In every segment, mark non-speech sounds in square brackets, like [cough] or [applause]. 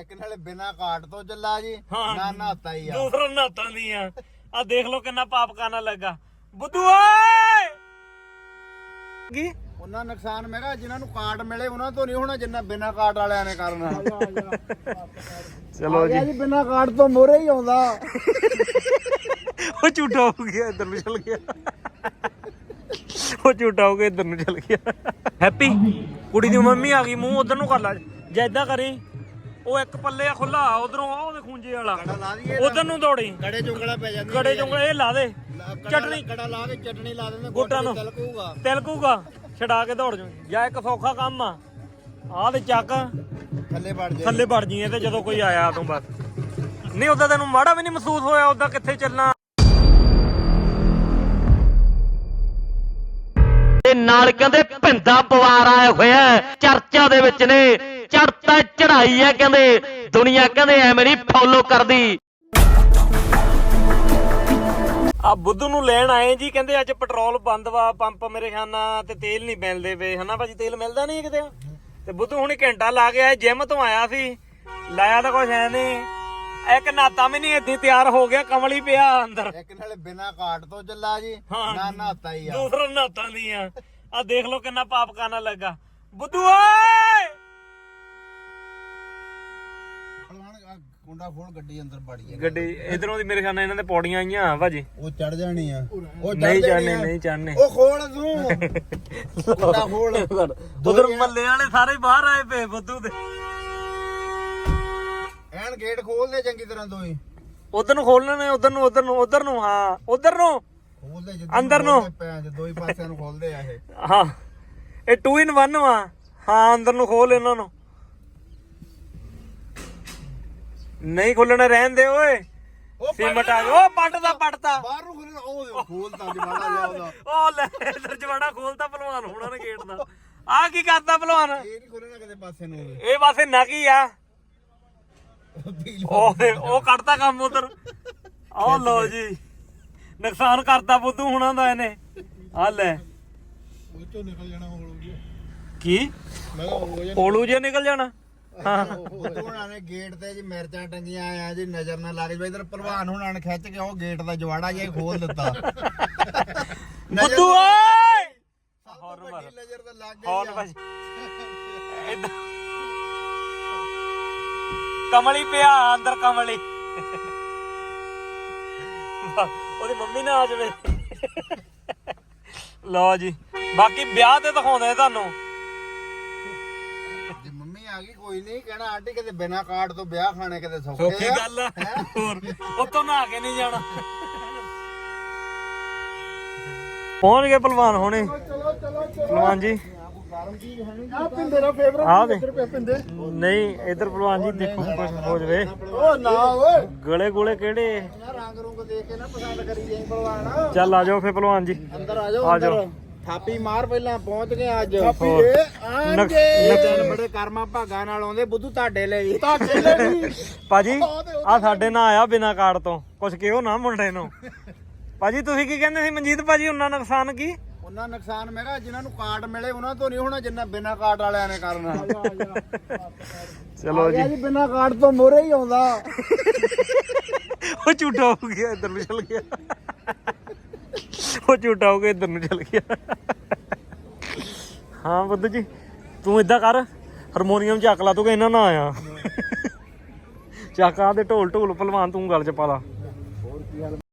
ਇੱਕ ਨਾਲੇ ਬਿਨਾ ਕਾਟ ਤੋਂ ਚੱਲਾ ਜੀ ਹਾਂ। ਨਾ ਨਾਤਾ ਹੀ ਆ। ਦੂਸਰਾ ਨਾਤਾਂ ਦੀਆਂ। ਆ ਦੇਖ ਲਓ ਕਿੰਨਾ ਪਾਪ ਕਾਨਾ ਲੱਗਾ। ਬੁੱਧੂ ਓਏ! ਕੀ? ਉਹਨਾਂ ਨੁਕਸਾਨ ਮੈਂ ਕਿਹਾ ਜਿਨ੍ਹਾਂ ਨੂੰ ਕਾਟ ਮਿਲੇ ਉਹਨਾਂ ਤੋਂ ਨਹੀਂ ਹੋਣਾ ਜਿੰਨਾ ਬਿਨਾ ਕਾਟ ਵਾਲਿਆਂ ਨੇ ਕਰਨਾ। ਚਲੋ ਜੀ। ਜੀ ਬਿਨਾ ਕਾਟ ਤੋਂ ਮੋਰੇ ਹੀ ਆਉਂਦਾ। ਉਹ ਝੂਠਾ ਹੋ ਗਿਆ ਇੱਧਰ ਨੂੰ ਚਲ ਗਿਆ। ਉਹ ਝੂਠਾ ਹੋ ਗਿਆ ਇੱਧਰ ਨੂੰ ਚਲ ਗਿਆ। ਹੈਪੀ ਕੁੜੀ ਦੀ ਮੰਮੀ ਆ ਗਈ ਮੂੰਹ ਉਧਰ ਨੂੰ ਕਰ ਲਾ। ਜੇ ਇਦਾਂ ਕਰੀ ਉਹ ਇੱਕ ਪੱਲੇ ਆ ਖੁੱਲਾ ਉਧਰੋਂ ਆ ਉਹਦੇ ਖੂੰਜੇ ਵਾਲਾ। ਕੜਾ ਲਾ ਦਈਏ ਉਧਰ ਨੂੰ ਦੌੜੀ। ਗੜੇ ਚੁੰਗਲਾ ਪੈ ਜਾਂਦੀ ਗੜੇ ਚੋਂ ਇਹ ਲਾ ਦੇ। ਚਟਣੀ। ਕੜਾ ਲਾ ਕੇ ਚਟਣੀ ਲਾ ਦਿੰਦੇ ਗੁੱਟਾਂ ਨੂੰ। ਤਿਲਕੂਗਾ। ਤਿਲਕੂਗਾ ਛਡਾ ਕੇ ਦੌੜ ਜੂ ਜਾਂ ਇੱਕ ਸੌਖਾ ਕੰਮ ਆ। ਆਹ ਤੇ ਚੱਕ। ਥੱਲੇ ਵੜ ਜਾ ਥੱਲੇ ਵੜ ਜੀ ਤੇ ਜਦੋਂ ਕੋਈ ਆਇਆ ਤੂੰ ਬਸ। ਨਹੀਂ ਉਦਾਂ ਤੈਨੂੰ ਮਾੜਾ ਵੀ ਨਹੀਂ ਮਹਿਸੂਸ ਹੋਇਆ ਉਦਾਂ ਕਿੱਥੇ ਚੱਲਣਾ। ਤੇ ਨਾਲ ਕਹਿੰਦੇ ਭਿੰਦਾ ਪਵਾਰ ਆਇਆ ਹੋਇਆ। ਚਰਚਾ ਦੇ ਵਿੱਚ ਨੇ। ਚੜਤਾ ਚੜਾਈ ਹੈ ਕਹਿੰਦੇ। ਦੁਨੀਆ ਕਹਿੰਦੇ ਐਵੇਂ ਨਹੀਂ ਫੋਲੋ ਕਰਦੀ। ਆ ਬੁੱਧੂ ਨੂੰ ਲੈਣ ਆਏ ਜੀ ਕਹਿੰਦੇ ਅੱਜ ਪੈਟਰੋਲ ਬੰਦ ਵਾ ਪੰਪ ਮੇਰੇ ਖਿਆਲ ਨਾਲ ਤੇ ਤੇਲ ਨਹੀਂ ਮਿਲਦੇ ਪਏ। ਹਨਾ ਭਾਜੀ ਤੇਲ ਮਿਲਦਾ ਨਹੀਂ ਕਿਤੇ? ਤੇ ਬੁੱਧੂ ਹੁਣੀ ਘੰਟਾ ਲਾ ਗਿਆ ਜਿਮ ਤੋਂ ਆਇਆ ਸੀ। ਲਾਇਆ ਤਾਂ ਕੁਛ ਹੈ ਨਹੀਂ। ਇੱਕ ਨਾਤਾ ਵੀ ਨਹੀਂ ਏਦੀ ਤਿਆਰ ਹੋ ਗਿਆ ਕਮਲੀ ਪਿਆ ਅੰਦਰ। ਇੱਕ ਨਾਲੇ ਬਿਨਾ ਕਾਟ ਤੋਂ ਚੱਲਾ ਜੀ ਹਾਂ। ਨਾ ਨਾਤਾ ਹੀ ਆ। ਦੂਸਰਾ ਨਾਤਾਂ ਦੀਆਂ ਆ। ਦੇਖ ਲਓ ਕਿੰਨਾ ਪਾਪ ਕਾਨਾ ਲੱਗਾ। ਬੁੱਧੂ ਓਏ ਪਹਿਲਵਾਨ ਆਹ ਕੁੰਡਾ ਫੋੜ ਗੱਡੀ ਅੰਦਰ ਵੜ ਗਿਆ ਗੱਡੀ ਇਧਰੋਂ ਦੀ ਮੇਰੇ ਖਿਆਲ ਨਾਲ ਇਹਨਾਂ ਦੇ ਪੌੜੀਆਂ ਆਈਆਂ ਭਾਜੀ। ਉਹ ਚੜ ਜਾਣੀ ਆ। ਉਹ ਨਹੀਂ ਆ। ਨਹੀਂ ਜਾਣੇ। ਉਹ ਖੋਲ ਤੂੰ। [laughs] ਕੁੰਡਾ ਖੋਲ ਉਧਰ ਮੱਲੇ ਵਾਲੇ ਸਾਰੇ ਬਾਹਰ ਆਏ ਪਏ ਬੁੱਧੂ ਦੇ। ਐਨ ਗੇਟ ਖੋਲ ਦੇ ਚੰਗੀ ਤਰ੍ਹਾਂ ਦੋਈ। ਉਧਰ ਨੂੰ ਖੋਲਣਾ ਨੇ ਉਧਰ ਨੂੰ ਉਧਰ ਨੂੰ ਉਧਰ ਨੂੰ ਹਾਂ। ਉਧਰ ਨੂੰ। ਖੋਲ ਦੇ ਜਿੱਦਾਂ ਅੰਦਰ ਨੂੰ। ਪੈਂ ਦੋਈ ਪਾਸਿਆਂ ਨੂੰ ਖੋਲਦੇ ਆ ਇਹ। ਹਾਂ। ਇਹ 2 ਇਨ 1 ਵਾ। ਹਾਂ ਅੰਦਰ ਨੂੰ ਖੋਲ ਇਹਨਾਂ ਨੂੰ। ਨਹੀਂ ਖੋਲਣਾ ਰਹਿਣ ਦੇ ਓਏ। ਸੀਮਟ ਆ ਗਿਆ ਉਹ ਪੱਟਦਾ ਪੱਟਦਾ। ਬਾਹਰ ਨੂੰ ਖੋਲਣਾ ਉਹ ਦੇਖੋ ਖੋਲਤਾ ਜਮਾੜਾ ਜਾ [laughs] ਉਹਦਾ। ਉਹ ਲੈ ਇਧਰ ਜਵਾੜਾ ਖੋਲਤਾ ਪਹਿਲਵਾਨ ਹੋਣਾ ਨੇ ਗੇਟ ਦਾ। ਆ ਕੀ ਕਰਦਾ ਪਹਿਲਵਾਨ ਇਹ ਨਹੀਂ ਖੋਲਣਾ ਕਿਤੇ ਪਾਸੇ ਨੂੰ। ਇਹ ਪਾਸੇ ਨਕੀ ਆ? ਉਹ ਉਹ ਕੱਢਤਾ ਕੰਮ ਉਧਰ। ਆਹ ਲੋ ਜੀ। ਨੁਕਸਾਨ ਕਰਤਾ ਬੁੱਧੂ ਹੁਣਾਂ ਦਾ ਇਹਨੇ। ਆ ਲੈ। ਉਹ ਚੋਂ ਨਿਕਲ ਜਾਣਾ ਹੋਲੂ ਜੀ ਕੀ? ਮੈਂ ਕਿਹਾ ਹੋ ਜਾ ਓਲੂ ਜੇ ਨਿਕਲ ਜਾਣਾ? ਹਾਂ ਉਹਨਾਂ ਨੇ ਗੇਟ ਤੇ ਜੀ ਮਿਰਚਾਂ ਟੰਗੀਆਂ ਆ ਜੀ ਨਜ਼ਰ ਨਾ ਲੱਗ ਜਾਵੇ ਇਧਰ ਪਹਿਲਵਾਨ ਹੁਣਾਂ ਨੇ ਖਿੱਚ ਕੇ ਉਹ ਗੇਟ ਦਾ ਜਵਾੜਾ ਜਿਹਾ ਖੋਲ ਦਿੱਤਾ। ਬੁੱਧੂ ਓਏ! ਹੋਰ ਵੱਡੀ ਨਜ਼ਰ ਤਾਂ ਲੱਗ ਗਈ। ਭਾਜੀ ਏਦਾਂ ਕਮਲੀ ਪਿਆ ਅੰਦਰ ਕਮਲੀ। ਉਹਦੀ ਮੰਮੀ ਨਾ ਆ ਜਾਵੇ। ਲਓ ਜੀ ਬਾਕੀ ਵਿਆਹ ਤੇ ਦਿਖਾਉਂਦੇ ਤੁਹਾਨੂੰ। ਕੋਈ ਨਹੀਂ ਕਹਿਣਾ ਆਂਟੀ ਕਿਤੇ ਬਿਨਾ ਕਾਰਡ ਤੋਂ ਵਿਆਹ ਖਾਣੇ ਕਿਤੇ ਸੌਖੇ ਸੌਖੀ ਗੱਲ ਆ। ਹੋਰ ਉਤੋਂ ਨਹਾ ਕੇ ਨਹੀਂ ਜਾਣਾ। ਪਹੁੰਚ ਗਏ ਪਹਿਲਵਾਨ ਹੋਣੇ। ਪਹਿਲਵਾਨ ਜੀ। ਆ ਪਿੰਦੇ ਦਾ ਫੇਵਰਟ ਆ ਦੇ? ਪਿੰਦੇ ਨਹੀਂ ਇਧਰ ਪਹਿਲਵਾਨ ਜੀ ਦੇਖੋ ਕੁਝ ਹੋ ਜਵੇ। ਉਹ ਨਾ ਓਏ। ਗਲੇ ਗੋਲੇ ਕਿਹੜੇ? ਰੰਗ ਰੁੰਗ ਦੇਖ ਕੇ ਨਾ ਪਸੰਦ ਕਰੀ ਜਾਈ ਪਹਿਲਵਾਨ। ਚੱਲ ਆ ਜਾਓ ਫੇ ਪਹਿਲਵਾਨ ਜੀ। ਅੰਦਰ ਆ ਜਾਓ ਆ ਜਾਓ। ਥਾਪੀ ਮਾਰ ਪਹਿਲਾਂ ਪਹੁੰਚ ਗਏ ਅੱਜ। ਥਾਪੀ ਨਕ- ਦਿਨ ਬੜੇ ਕਰਮਾਂ ਭਾਗਾਂ ਨਾਲ ਆਉਂਦੇ ਬੁੱਧੂ ਤੁਹਾਡੇ ਲਈ। ਤੁਹਾਡੇ ਲਈ ਭਾਜੀ ਆ ਸਾਡੇ ਨਾਲ ਆਇਆ ਬਿਨਾ ਕਾਰਡ ਤੋਂ। ਕੁਝ ਕਿਹੋ ਨਾ ਮੁੰਡੇ ਨੂੰ। ਭਾਜੀ ਤੁਸੀਂ ਕੀ ਕਹਿੰਦੇ ਸੀ ਮਨਜੀਤ ਭਾਜੀ? ਉਹਨਾਂ ਨੁਕਸਾਨ ਕੀ? ਉਹਨਾਂ ਨੁਕਸਾਨ ਮੈਂ ਕਿਹਾ ਜਿਨ੍ਹਾਂ ਨੂੰ ਕਾਰਡ ਮਿਲੇ ਉਹਨਾਂ ਤੋਂ ਨਹੀਂ ਹੋਣਾ ਜਿੰਨਾ ਬਿਨਾ ਕਾਰਡ ਵਾਲਿਆਂ ਨੇ ਕਰਨਾ। ਚਲੋ ਜੀ। ਜੀ ਬਿਨਾ ਕਾਰਡ ਤੋਂ ਮੋਰੇ ਹੀ ਆਉਂਦਾ। ਉਹ ਝੂਠਾ ਹੋ ਗਿਆ ਇੱਧਰ ਨੂੰ ਚਲ ਗਿਆ। ਉਹ ਝੂਠਾ ਹੋ ਗਿਆ ਇੱਧਰ ਨੂੰ ਚਲ ਗਿਆ। ਹਾਂ ਬੁੱਧ ਜੀ ਤੂੰ ਇਦਾਂ ਕਰ ਹਾਰਮੋਨੀਅਮ ਚੱਕ ਲਾ ਤੂੰ ਕਿ ਇਹਨਾਂ ਨਾ ਆਇਆ। ਚੱਕ ਆ ਦੇ ਢੋਲ ਢੋਲ ਪਹਿਲਵਾਨ ਤੂੰ ਗੱਲ ਚ ਪਾ ਲਾ।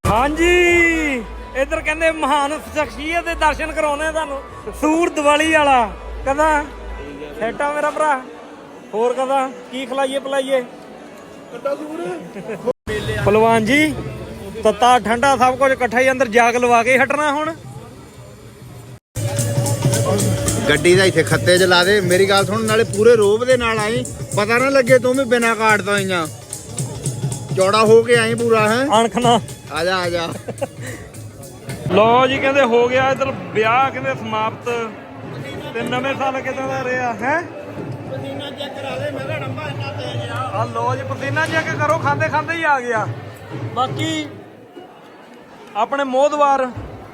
ਹਾਂਜੀ ਇੱਧਰ ਕਹਿੰਦੇ ਮਹਾਨ ਸ਼ਖਸੀਅਤ ਦੇ ਦਰਸ਼ਨ ਕਰਾਉਣੇ ਤੁਹਾਨੂੰ ਸੂਰ ਦੀਵਾਲੀ ਵਾਲਾ ਕਦਾ ਸੈਟਾ ਮੇਰਾ ਭਰਾ ਹੋਰ ਕਦਾ ਕੀ ਖਲਾਈਏ ਪਲਾਈਏ ਪਹਿਲਵਾਨ ਜੀ ਤੱਤਾ ਠੰਡਾ ਸਭ ਕੁਝ ਇਕੱਠਾ ਹੀ ਅੰਦਰ ਜਾਗ ਲਵਾ ਕੇ ਹਟਣਾ ਹੁਣ। ਗੱਡੀ ਦਾ ਇੱਥੇ ਖੱਤੇ 'ਚ ਲਾ ਦੇ। ਮੇਰੀ ਗੱਲ ਸੁਣ ਨਾਲੇ ਪੂਰੇ ਰੋਬ ਦੇ ਨਾਲ ਆਈ। ਪਤਾ ਨਾ ਲੱਗੇ ਤੂੰ ਵੀ ਬਿਨਾ ਕਾਰਡ ਤੋਂ ਆਈਆਂ। ਚੌੜਾ ਹੋ ਕੇ ਆਈ ਪੂਰਾ ਹੈ? ਅਣਖਣਾ ਆ ਜਾ ਆ ਜਾ। ਲੋ ਜੀ ਕਹਿੰਦੇ ਹੋ ਗਿਆ ਇਧਰ ਵਿਆਹ ਕਹਿੰਦੇ ਸਮਾਪਤ। ਤੇ ਨਵੇਂ ਸਾਲ ਕਿਦਾਂ ਦਾ ਰਿਹਾ ਹੈ? ਪਸੀਨਾ ਚੈੱਕ ਕਰਾ ਦੇ ਮੈਂ ਕਿਹਾ ਡੰਬਾ ਇੰਨਾ ਤੇਜ਼ ਆ। ਆ ਲੋ ਜੀ ਪਸੀਨਾ ਚੈੱਕ ਕਰੋ ਖਾਂਦੇ ਖਾਂਦੇ ਹੀ ਆ ਗਿਆ। ਬਾਕੀ ਆਪਣੇ ਮੋਦਵਾਰ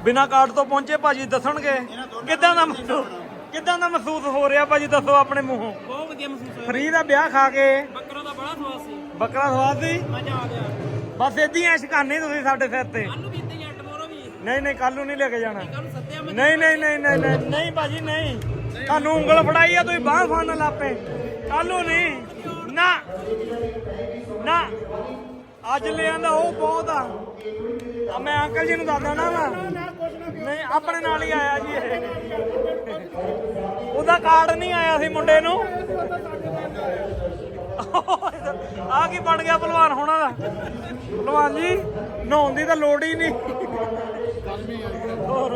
ਬਿਨਾ ਕਾਰਡ ਤੋਂ ਪਹੁੰਚੇ ਭਾਜੀ ਦੱਸਣਗੇ? ਕਿਦਾਂ ਦਾ ਮਹਿਸੂਸ ਕਿਦਾਂ ਦਾ ਮਹਿਸੂਸ ਹੋ ਰਿਹਾ ਭਾਜੀ ਦੱਸੋ ਆਪਣੇ ਮੂੰਹੋਂ? ਬਹੁਤ ਵਧੀਆ ਮਹਿਸੂਸ ਹੋਇਆ। ਫਰੀ ਦਾ ਵਿਆਹ ਖਾ ਕੇ। ਬੱਕਰੋਂ ਦਾ ਬੜਾ ਸਵਾਦ ਸੀ। ਬੱਕਰਾ ਸਵਾਦ ਸੀ? ਮਜ਼ਾ ਆ ਗਿਆ। ਬਸ ਏਦਾਂ ਹੀ ਐਸ਼ ਕਰਨੀ ਤੁਸੀਂ ਸਾਡੇ ਸਿਰ ਤੇ। ਕੱਲ ਨੂੰ ਵੀ ਇੱਦਾਂ ਹੀ ਟਮੋਰੋ ਵੀ। ਨਹੀਂ ਨਹੀਂ ਕੱਲ ਨੂੰ ਨਹੀਂ ਲੈ ਕੇ ਜਾਣਾ। ਕੱਲ ਨੂੰ ਸੱਤਿਆ ਮੈਂ। ਨਹੀਂ ਨਹੀਂ ਨਹੀਂ ਨਹੀਂ ਨਹੀਂ ਨਹੀਂ ਭਾਜੀ ਨਹੀਂ। ਤੁਹਾਨੂੰ ਉਂਗਲ ਫੜਾਈ ਆ ਤੁਸੀਂ ਬਾਹ ਫੜਨ ਲਾਪੇ ਕੱਲੂ ਨਹੀਂ। ਨਾ। ਨਾ। ਅੱਜ ਲੈ ਆਂਦਾ ਉਹ ਬਹੁਤ ਆ। ਆ ਮੈਂ ਅੰਕਲ ਜੀ ਨੂੰ ਦੱਸਦਾ ਨਾ ਵਾ ਨਹੀਂ ਆਪਣੇ ਨਾਲ ਹੀ ਆਇਆ ਜੀ ਇਹ। ਉਹਦਾ ਕਾਰਡ ਨਹੀਂ ਆਇਆ ਸੀ ਮੁੰਡੇ ਨੂੰ। ਆ ਕੀ ਬਣ ਗਿਆ ਭਲਵਾਨ ਹੋਣਾ ਦਾ ਭਲਵਾਨ ਜੀ ਨਹਾਉਣ ਦੀ ਤਾਂ ਲੋੜ ਹੀ ਨਹੀਂ। ਹੋਰ।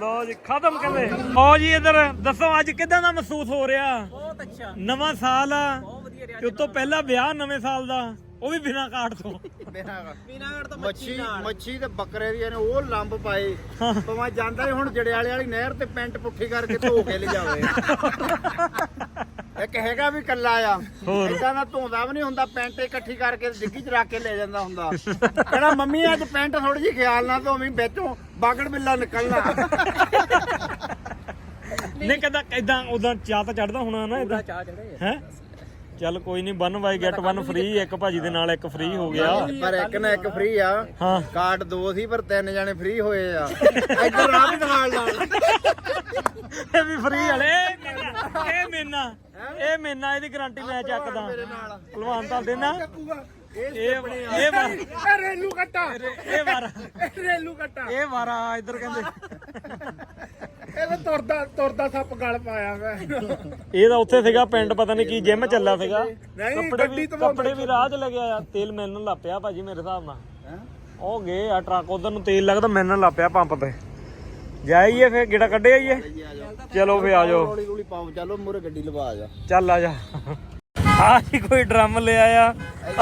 ਲੋ ਜੀ ਖਤਮ ਕਹਿੰਦੇ। ਆਓ ਜੀ ਇਧਰ ਦੱਸੋ ਅੱਜ ਕਿਦਾਂ ਦਾ ਮਹਿਸੂਸ ਹੋ ਰਿਹਾ? ਬਹੁਤ ਅੱਛਾ। ਨਵਾਂ ਸਾਲ ਆ। ਬਹੁਤ ਵਧੀਆ ਰਿਹਾ। ਤੋਂ ਪਹਿਲਾਂ ਵਿਆਹ ਨਵੇਂ ਸਾਲ ਦਾ। ਉਹ ਵੀ ਬਿਨਾਂ ਕਾਰਡ ਤੋਂ। ਮੀਨਾਗੜ ਤੋਂ ਮੱਛੀ ਮੱਛੀ ਤੇ ਬੱਕਰੇ ਦੀਆਂ ਨੇ ਉਹ ਲੰਬ ਪਾਏ। ਭਾਵੇਂ ਜਾਂਦਾ ਹੀ ਹੁਣ ਜੜਿਆਲੇ ਵਾਲੀ ਨਹਿਰ ਤੇ ਪੈਂਟ ਪੁੱਠੀ ਕਰਕੇ ਧੋ ਕੇ ਲਿਜਾਵੇ। ਇੱਕ ਹੈਗਾ ਵੀ ਕੱਲਾ ਆ। ਇਦਾਂ ਦਾ ਧੋਂਦਾ ਵੀ ਨਹੀਂ ਹੁੰਦਾ ਪੈਂਟ ਇਕੱਠੀ ਕਰਕੇ ਡਿੱਗੀ ਚ ਰੱਖ ਕੇ ਲੈ ਜਾਂਦਾ ਹੁੰਦਾ। [laughs] ਕਹਿੰਦਾ ਮੰਮੀ ਅੱਜ ਪੈਂਟ ਥੋੜੀ ਜਿਹੀ ਖਿਆਲ ਨਾਲ ਧੋਵੀਂ ਵਿੱਚੋਂ ਬਾਗੜ ਬਿੱਲਾ ਨਿਕਲਣਾ। ਨਹੀਂ ਕਦਾ ਇਦਾਂ ਉਦਾਂ ਚਾਹ ਤਾਂ ਚੜਦਾ ਹੋਣਾ ਨਾ ਇਦਾਂ ਚਾਹ ਚੜੇ ਹੈ? ਚੱਲ ਕੋਈ ਨਹੀਂ 1 ਬਾਈ ਗੈਟ 1 ਫ੍ਰੀ ਇੱਕ ਭਾਜੀ ਦੇ ਨਾਲ ਇੱਕ ਫ੍ਰੀ ਹੋ ਗਿਆ। ਪਰ ਇੱਕ ਨਾ ਇੱਕ ਫ੍ਰੀ ਆ। ਹਾਂ। ਕਾਰਡ ਦੋ ਸੀ ਪਰ ਤਿੰਨ ਜਾਣੇ ਫ੍ਰੀ ਹੋਏ ਆ। ਇੱਧਰ ਆ ਵੀ ਨਾਲ ਨਾਲ। ਇਹ ਵੀ ਫ੍ਰੀ ਵਾਲੇ ਇਹ ਮੇਨਾ ਇਹ ਮੇਨਾ ਇਹਦੀ ਗਾਰੰਟੀ ਮੈਂ ਚੱਕਦਾ। ਭਲਵਾਨ ਤਾਂ ਦੇਣਾ। ਇਹ ਇਹ ਵਾਰ ਰੇਲੂ ਕੱਟਾ। ਇਹ ਵਾਰ ਰੇਲੂ ਕੱਟਾ। ਇਹ ਵਾਰਾ ਇੱਧਰ ਕਹਿੰਦੇ। ਇਹ ਤੁਰਦਾ ਤੁਰਦਾ ਸੱਪ ਗਲ ਪਾਇਆ ਮੈਂ। ਇਹ ਤਾਂ ਉੱਥੇ ਸੀਗਾ ਪਿੰਡ ਪਤਾ ਨਹੀਂ ਕੀ ਜਿਮ ਚੱਲਾ ਸੀਗਾ। ਕੱਪੜੇ ਵੀ ਕੱਪੜੇ ਵੀ ਰਾਹ 'ਚ ਲੱਗਿਆ ਆ। ਤੇਲ ਮਿਲਣ ਲੱਗ ਪਿਆ ਭਾਜੀ ਮੇਰੇ ਹਿਸਾਬ ਨਾਲ। ਉਹ ਗਏ ਆ ਟਰੱਕ ਉਧਰ ਨੂੰ ਤੇਲ ਲੱਗਦਾ ਮਿਲਣ ਲੱਗ ਪਿਆ ਪੰਪ ਤੇ। ਜਾਈਏ ਫੇਰ ਗਿੜਾ ਕੱਢੇ ਆਈਏ। ਚਲੋ ਫੇ ਆ ਜਾਓ। ਰੋਲੀ ਰੋਲੀ ਪਾਉ ਚਲੋ ਮੂਰੇ ਗੱਡੀ ਲਵਾ ਜਾ। ਚੱਲ ਆ ਜਾ। ਆ ਕੋਈ ਡਰਮ ਲੈ ਆਇਆ।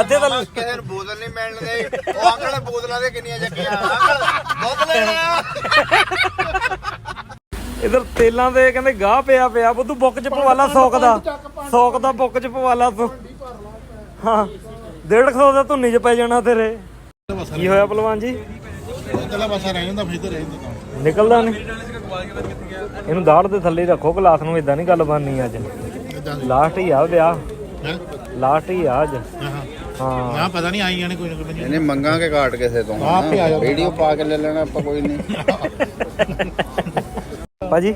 ਅੱਧੇ ਤਾਂ ਕਿਸੇ ਨੂੰ ਬੋਤਲ ਨਹੀਂ ਮਿਲਣ ਦੇ। ਉਹ ਅੰਕਲ ਬੋਤਲਾਂ ਦੇ ਕਿੰਨੀਆਂ ਚੱਕੀਆਂ। ਅੰਕਲ ਦੁੱਧ ਲੈਣੇ ਆ ਇਧਰ ਤੇਲਾਂ ਦੇ ਕਹਿੰਦੇ ਗਾਹ ਪਿਆ ਪਿਆ। ਬੁੱਧੂ ਬੁੱਕ ਚ ਪਵਾਲਾ 100 ਦਾ। 100 ਦਾ ਬੁੱਕ ਚ ਪਵਾਲਾ ਤੂੰ ਹਾਂ। 150 ਦਾ ਧੁੰਨੀ ਚ ਪੈ ਜਾਣਾ ਤੇਰੇ ਕੀ ਹੋਇਆ ਪਹਿਲਵਾਨ ਜੀ? ਚਲਾ ਬਸ ਰਹਿ ਜਾਂਦਾ ਫਿਰ ਤੇ ਰਹਿ ਜਾਂਦਾ ਨਿਕਲਦਾ ਨਹੀਂ। ਇਹਨੂੰ ਦਾੜ ਦੇ ਥੱਲੇ ਰੱਖੋ ਗਲਾਸ ਨੂੰ ਇਦਾਂ ਨਹੀਂ ਗੱਲ ਬਣਨੀ ਅੱਜ। ਲਾਸਟ ਹੀ ਆ ਵਿਆਹ। ਲਾਸਟ ਹੀ ਆ ਅੱਜ। ਹਾਂ ਹਾਂ। ਨਾ ਪਤਾ ਨਹੀਂ ਆਈ ਜਾਣੇ ਕੋਈ ਨਾ ਕੋਈ ਨਹੀਂ ਇਹਨੇ ਮੰਗਾਂਗੇ ਕਾਟ ਕਿਸੇ ਤੋਂ। ਆਪੇ ਆ ਜਾਓ। ਵੀਡੀਓ ਪਾ ਕੇ ਲੈ ਲੈਣਾ ਆਪਾਂ ਕੋਈ ਨਹੀਂ [laughs] ਭਾਜੀ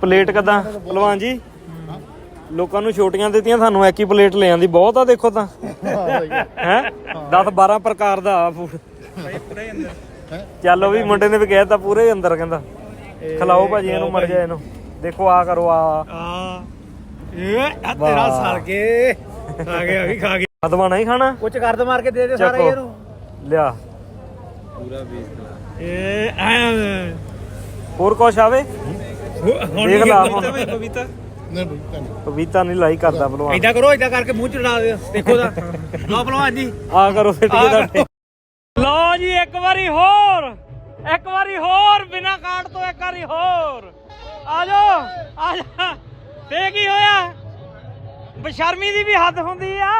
ਪਲੇਟ ਕਦਾਂ? ਪਹਿਲਵਾਨ ਜੀ? ਲੋਕਾਂ ਨੂੰ ਛੋਟੀਆਂ ਦਿੱਤੀਆਂ ਸਾਨੂੰ ਐਕੀ ਪਲੇਟ ਲੈ ਆਂਦੀ। ਬਹੁਤ ਆ ਦੇਖੋ ਤਾਂ। ਹੈ? 10 12 ਪ੍ਰਕਾਰ ਦਾ ਆ ਫੂਡ ਚੱਲ ਉਹ ਵੀ ਮੁੰਡੇ ਨੇ ਵੀ ਕਹਿਤਾ ਪੂਰੇ ਹੀ ਅੰਦਰ ਕਹਿੰਦਾ। ਖਿਲਾਓ ਭਾਜੀ ਇਹਨੂੰ ਮਰ ਜਾ ਇਹਨੂੰ। ਦੇਖੋ ਆ ਕਰੋ ਆ। ਆ। ਇਹ ਆ ਤੇਰਾ ਸਰ ਕੇ। ਆ ਗਿਆ ਵੀ ਖਾ ਗਿਆ। ਅਦਵਾਣਾ ਹੀ ਖਾਣਾ? ਕੁਝ ਕਰਦ ਮਾਰ ਕੇ ਦੇ ਦੇ ਸਾਰੇ ਚੱਕੋ। ਇਹਨੂੰ। ਲਿਆ। ਇਹ ਐ ਹੋਰ ਕੁਛ ਆਵੇ? ਹੁਣ ਦੇਖ ਲਾ ਹੁਣ। ਕਵਿਤਾ ਨਹੀਂ ਬਈ ਤਾਂ ਨਹੀਂ। ਕਵਿਤਾ ਨਹੀਂ ਲਾਈ ਕਰਦਾ ਪਹਿਲਵਾਨ ਐਦਾਂ ਕਰੋ ਐਦਾਂ ਕਰਕੇ ਮੂੰਹ ਚ ਡਾ ਦੇ ਦੇਖੋ ਦਾ ਲਓ ਭਲਵਾਨ ਜੀ। ਆ ਕਰੋ ਸਿੱਟ ਕੇ ਤੁਹਾਡੇ ਲਓ ਜੀ ਇੱਕ ਵਾਰੀ ਹੋਰ। ਇੱਕ ਵਾਰੀ ਹੋਰ ਬਿਨਾ ਕਾਰਡ ਤੋਂ ਇੱਕ ਵਾਰੀ ਹੋਰ। ਆ ਜਾਓ ਆ ਜਾ ਤੇ ਕੀ ਹੋਇਆ? ਬਸ਼ਰਮੀ ਦੀ ਵੀ ਹੱਦ ਹੁੰਦੀ ਆ।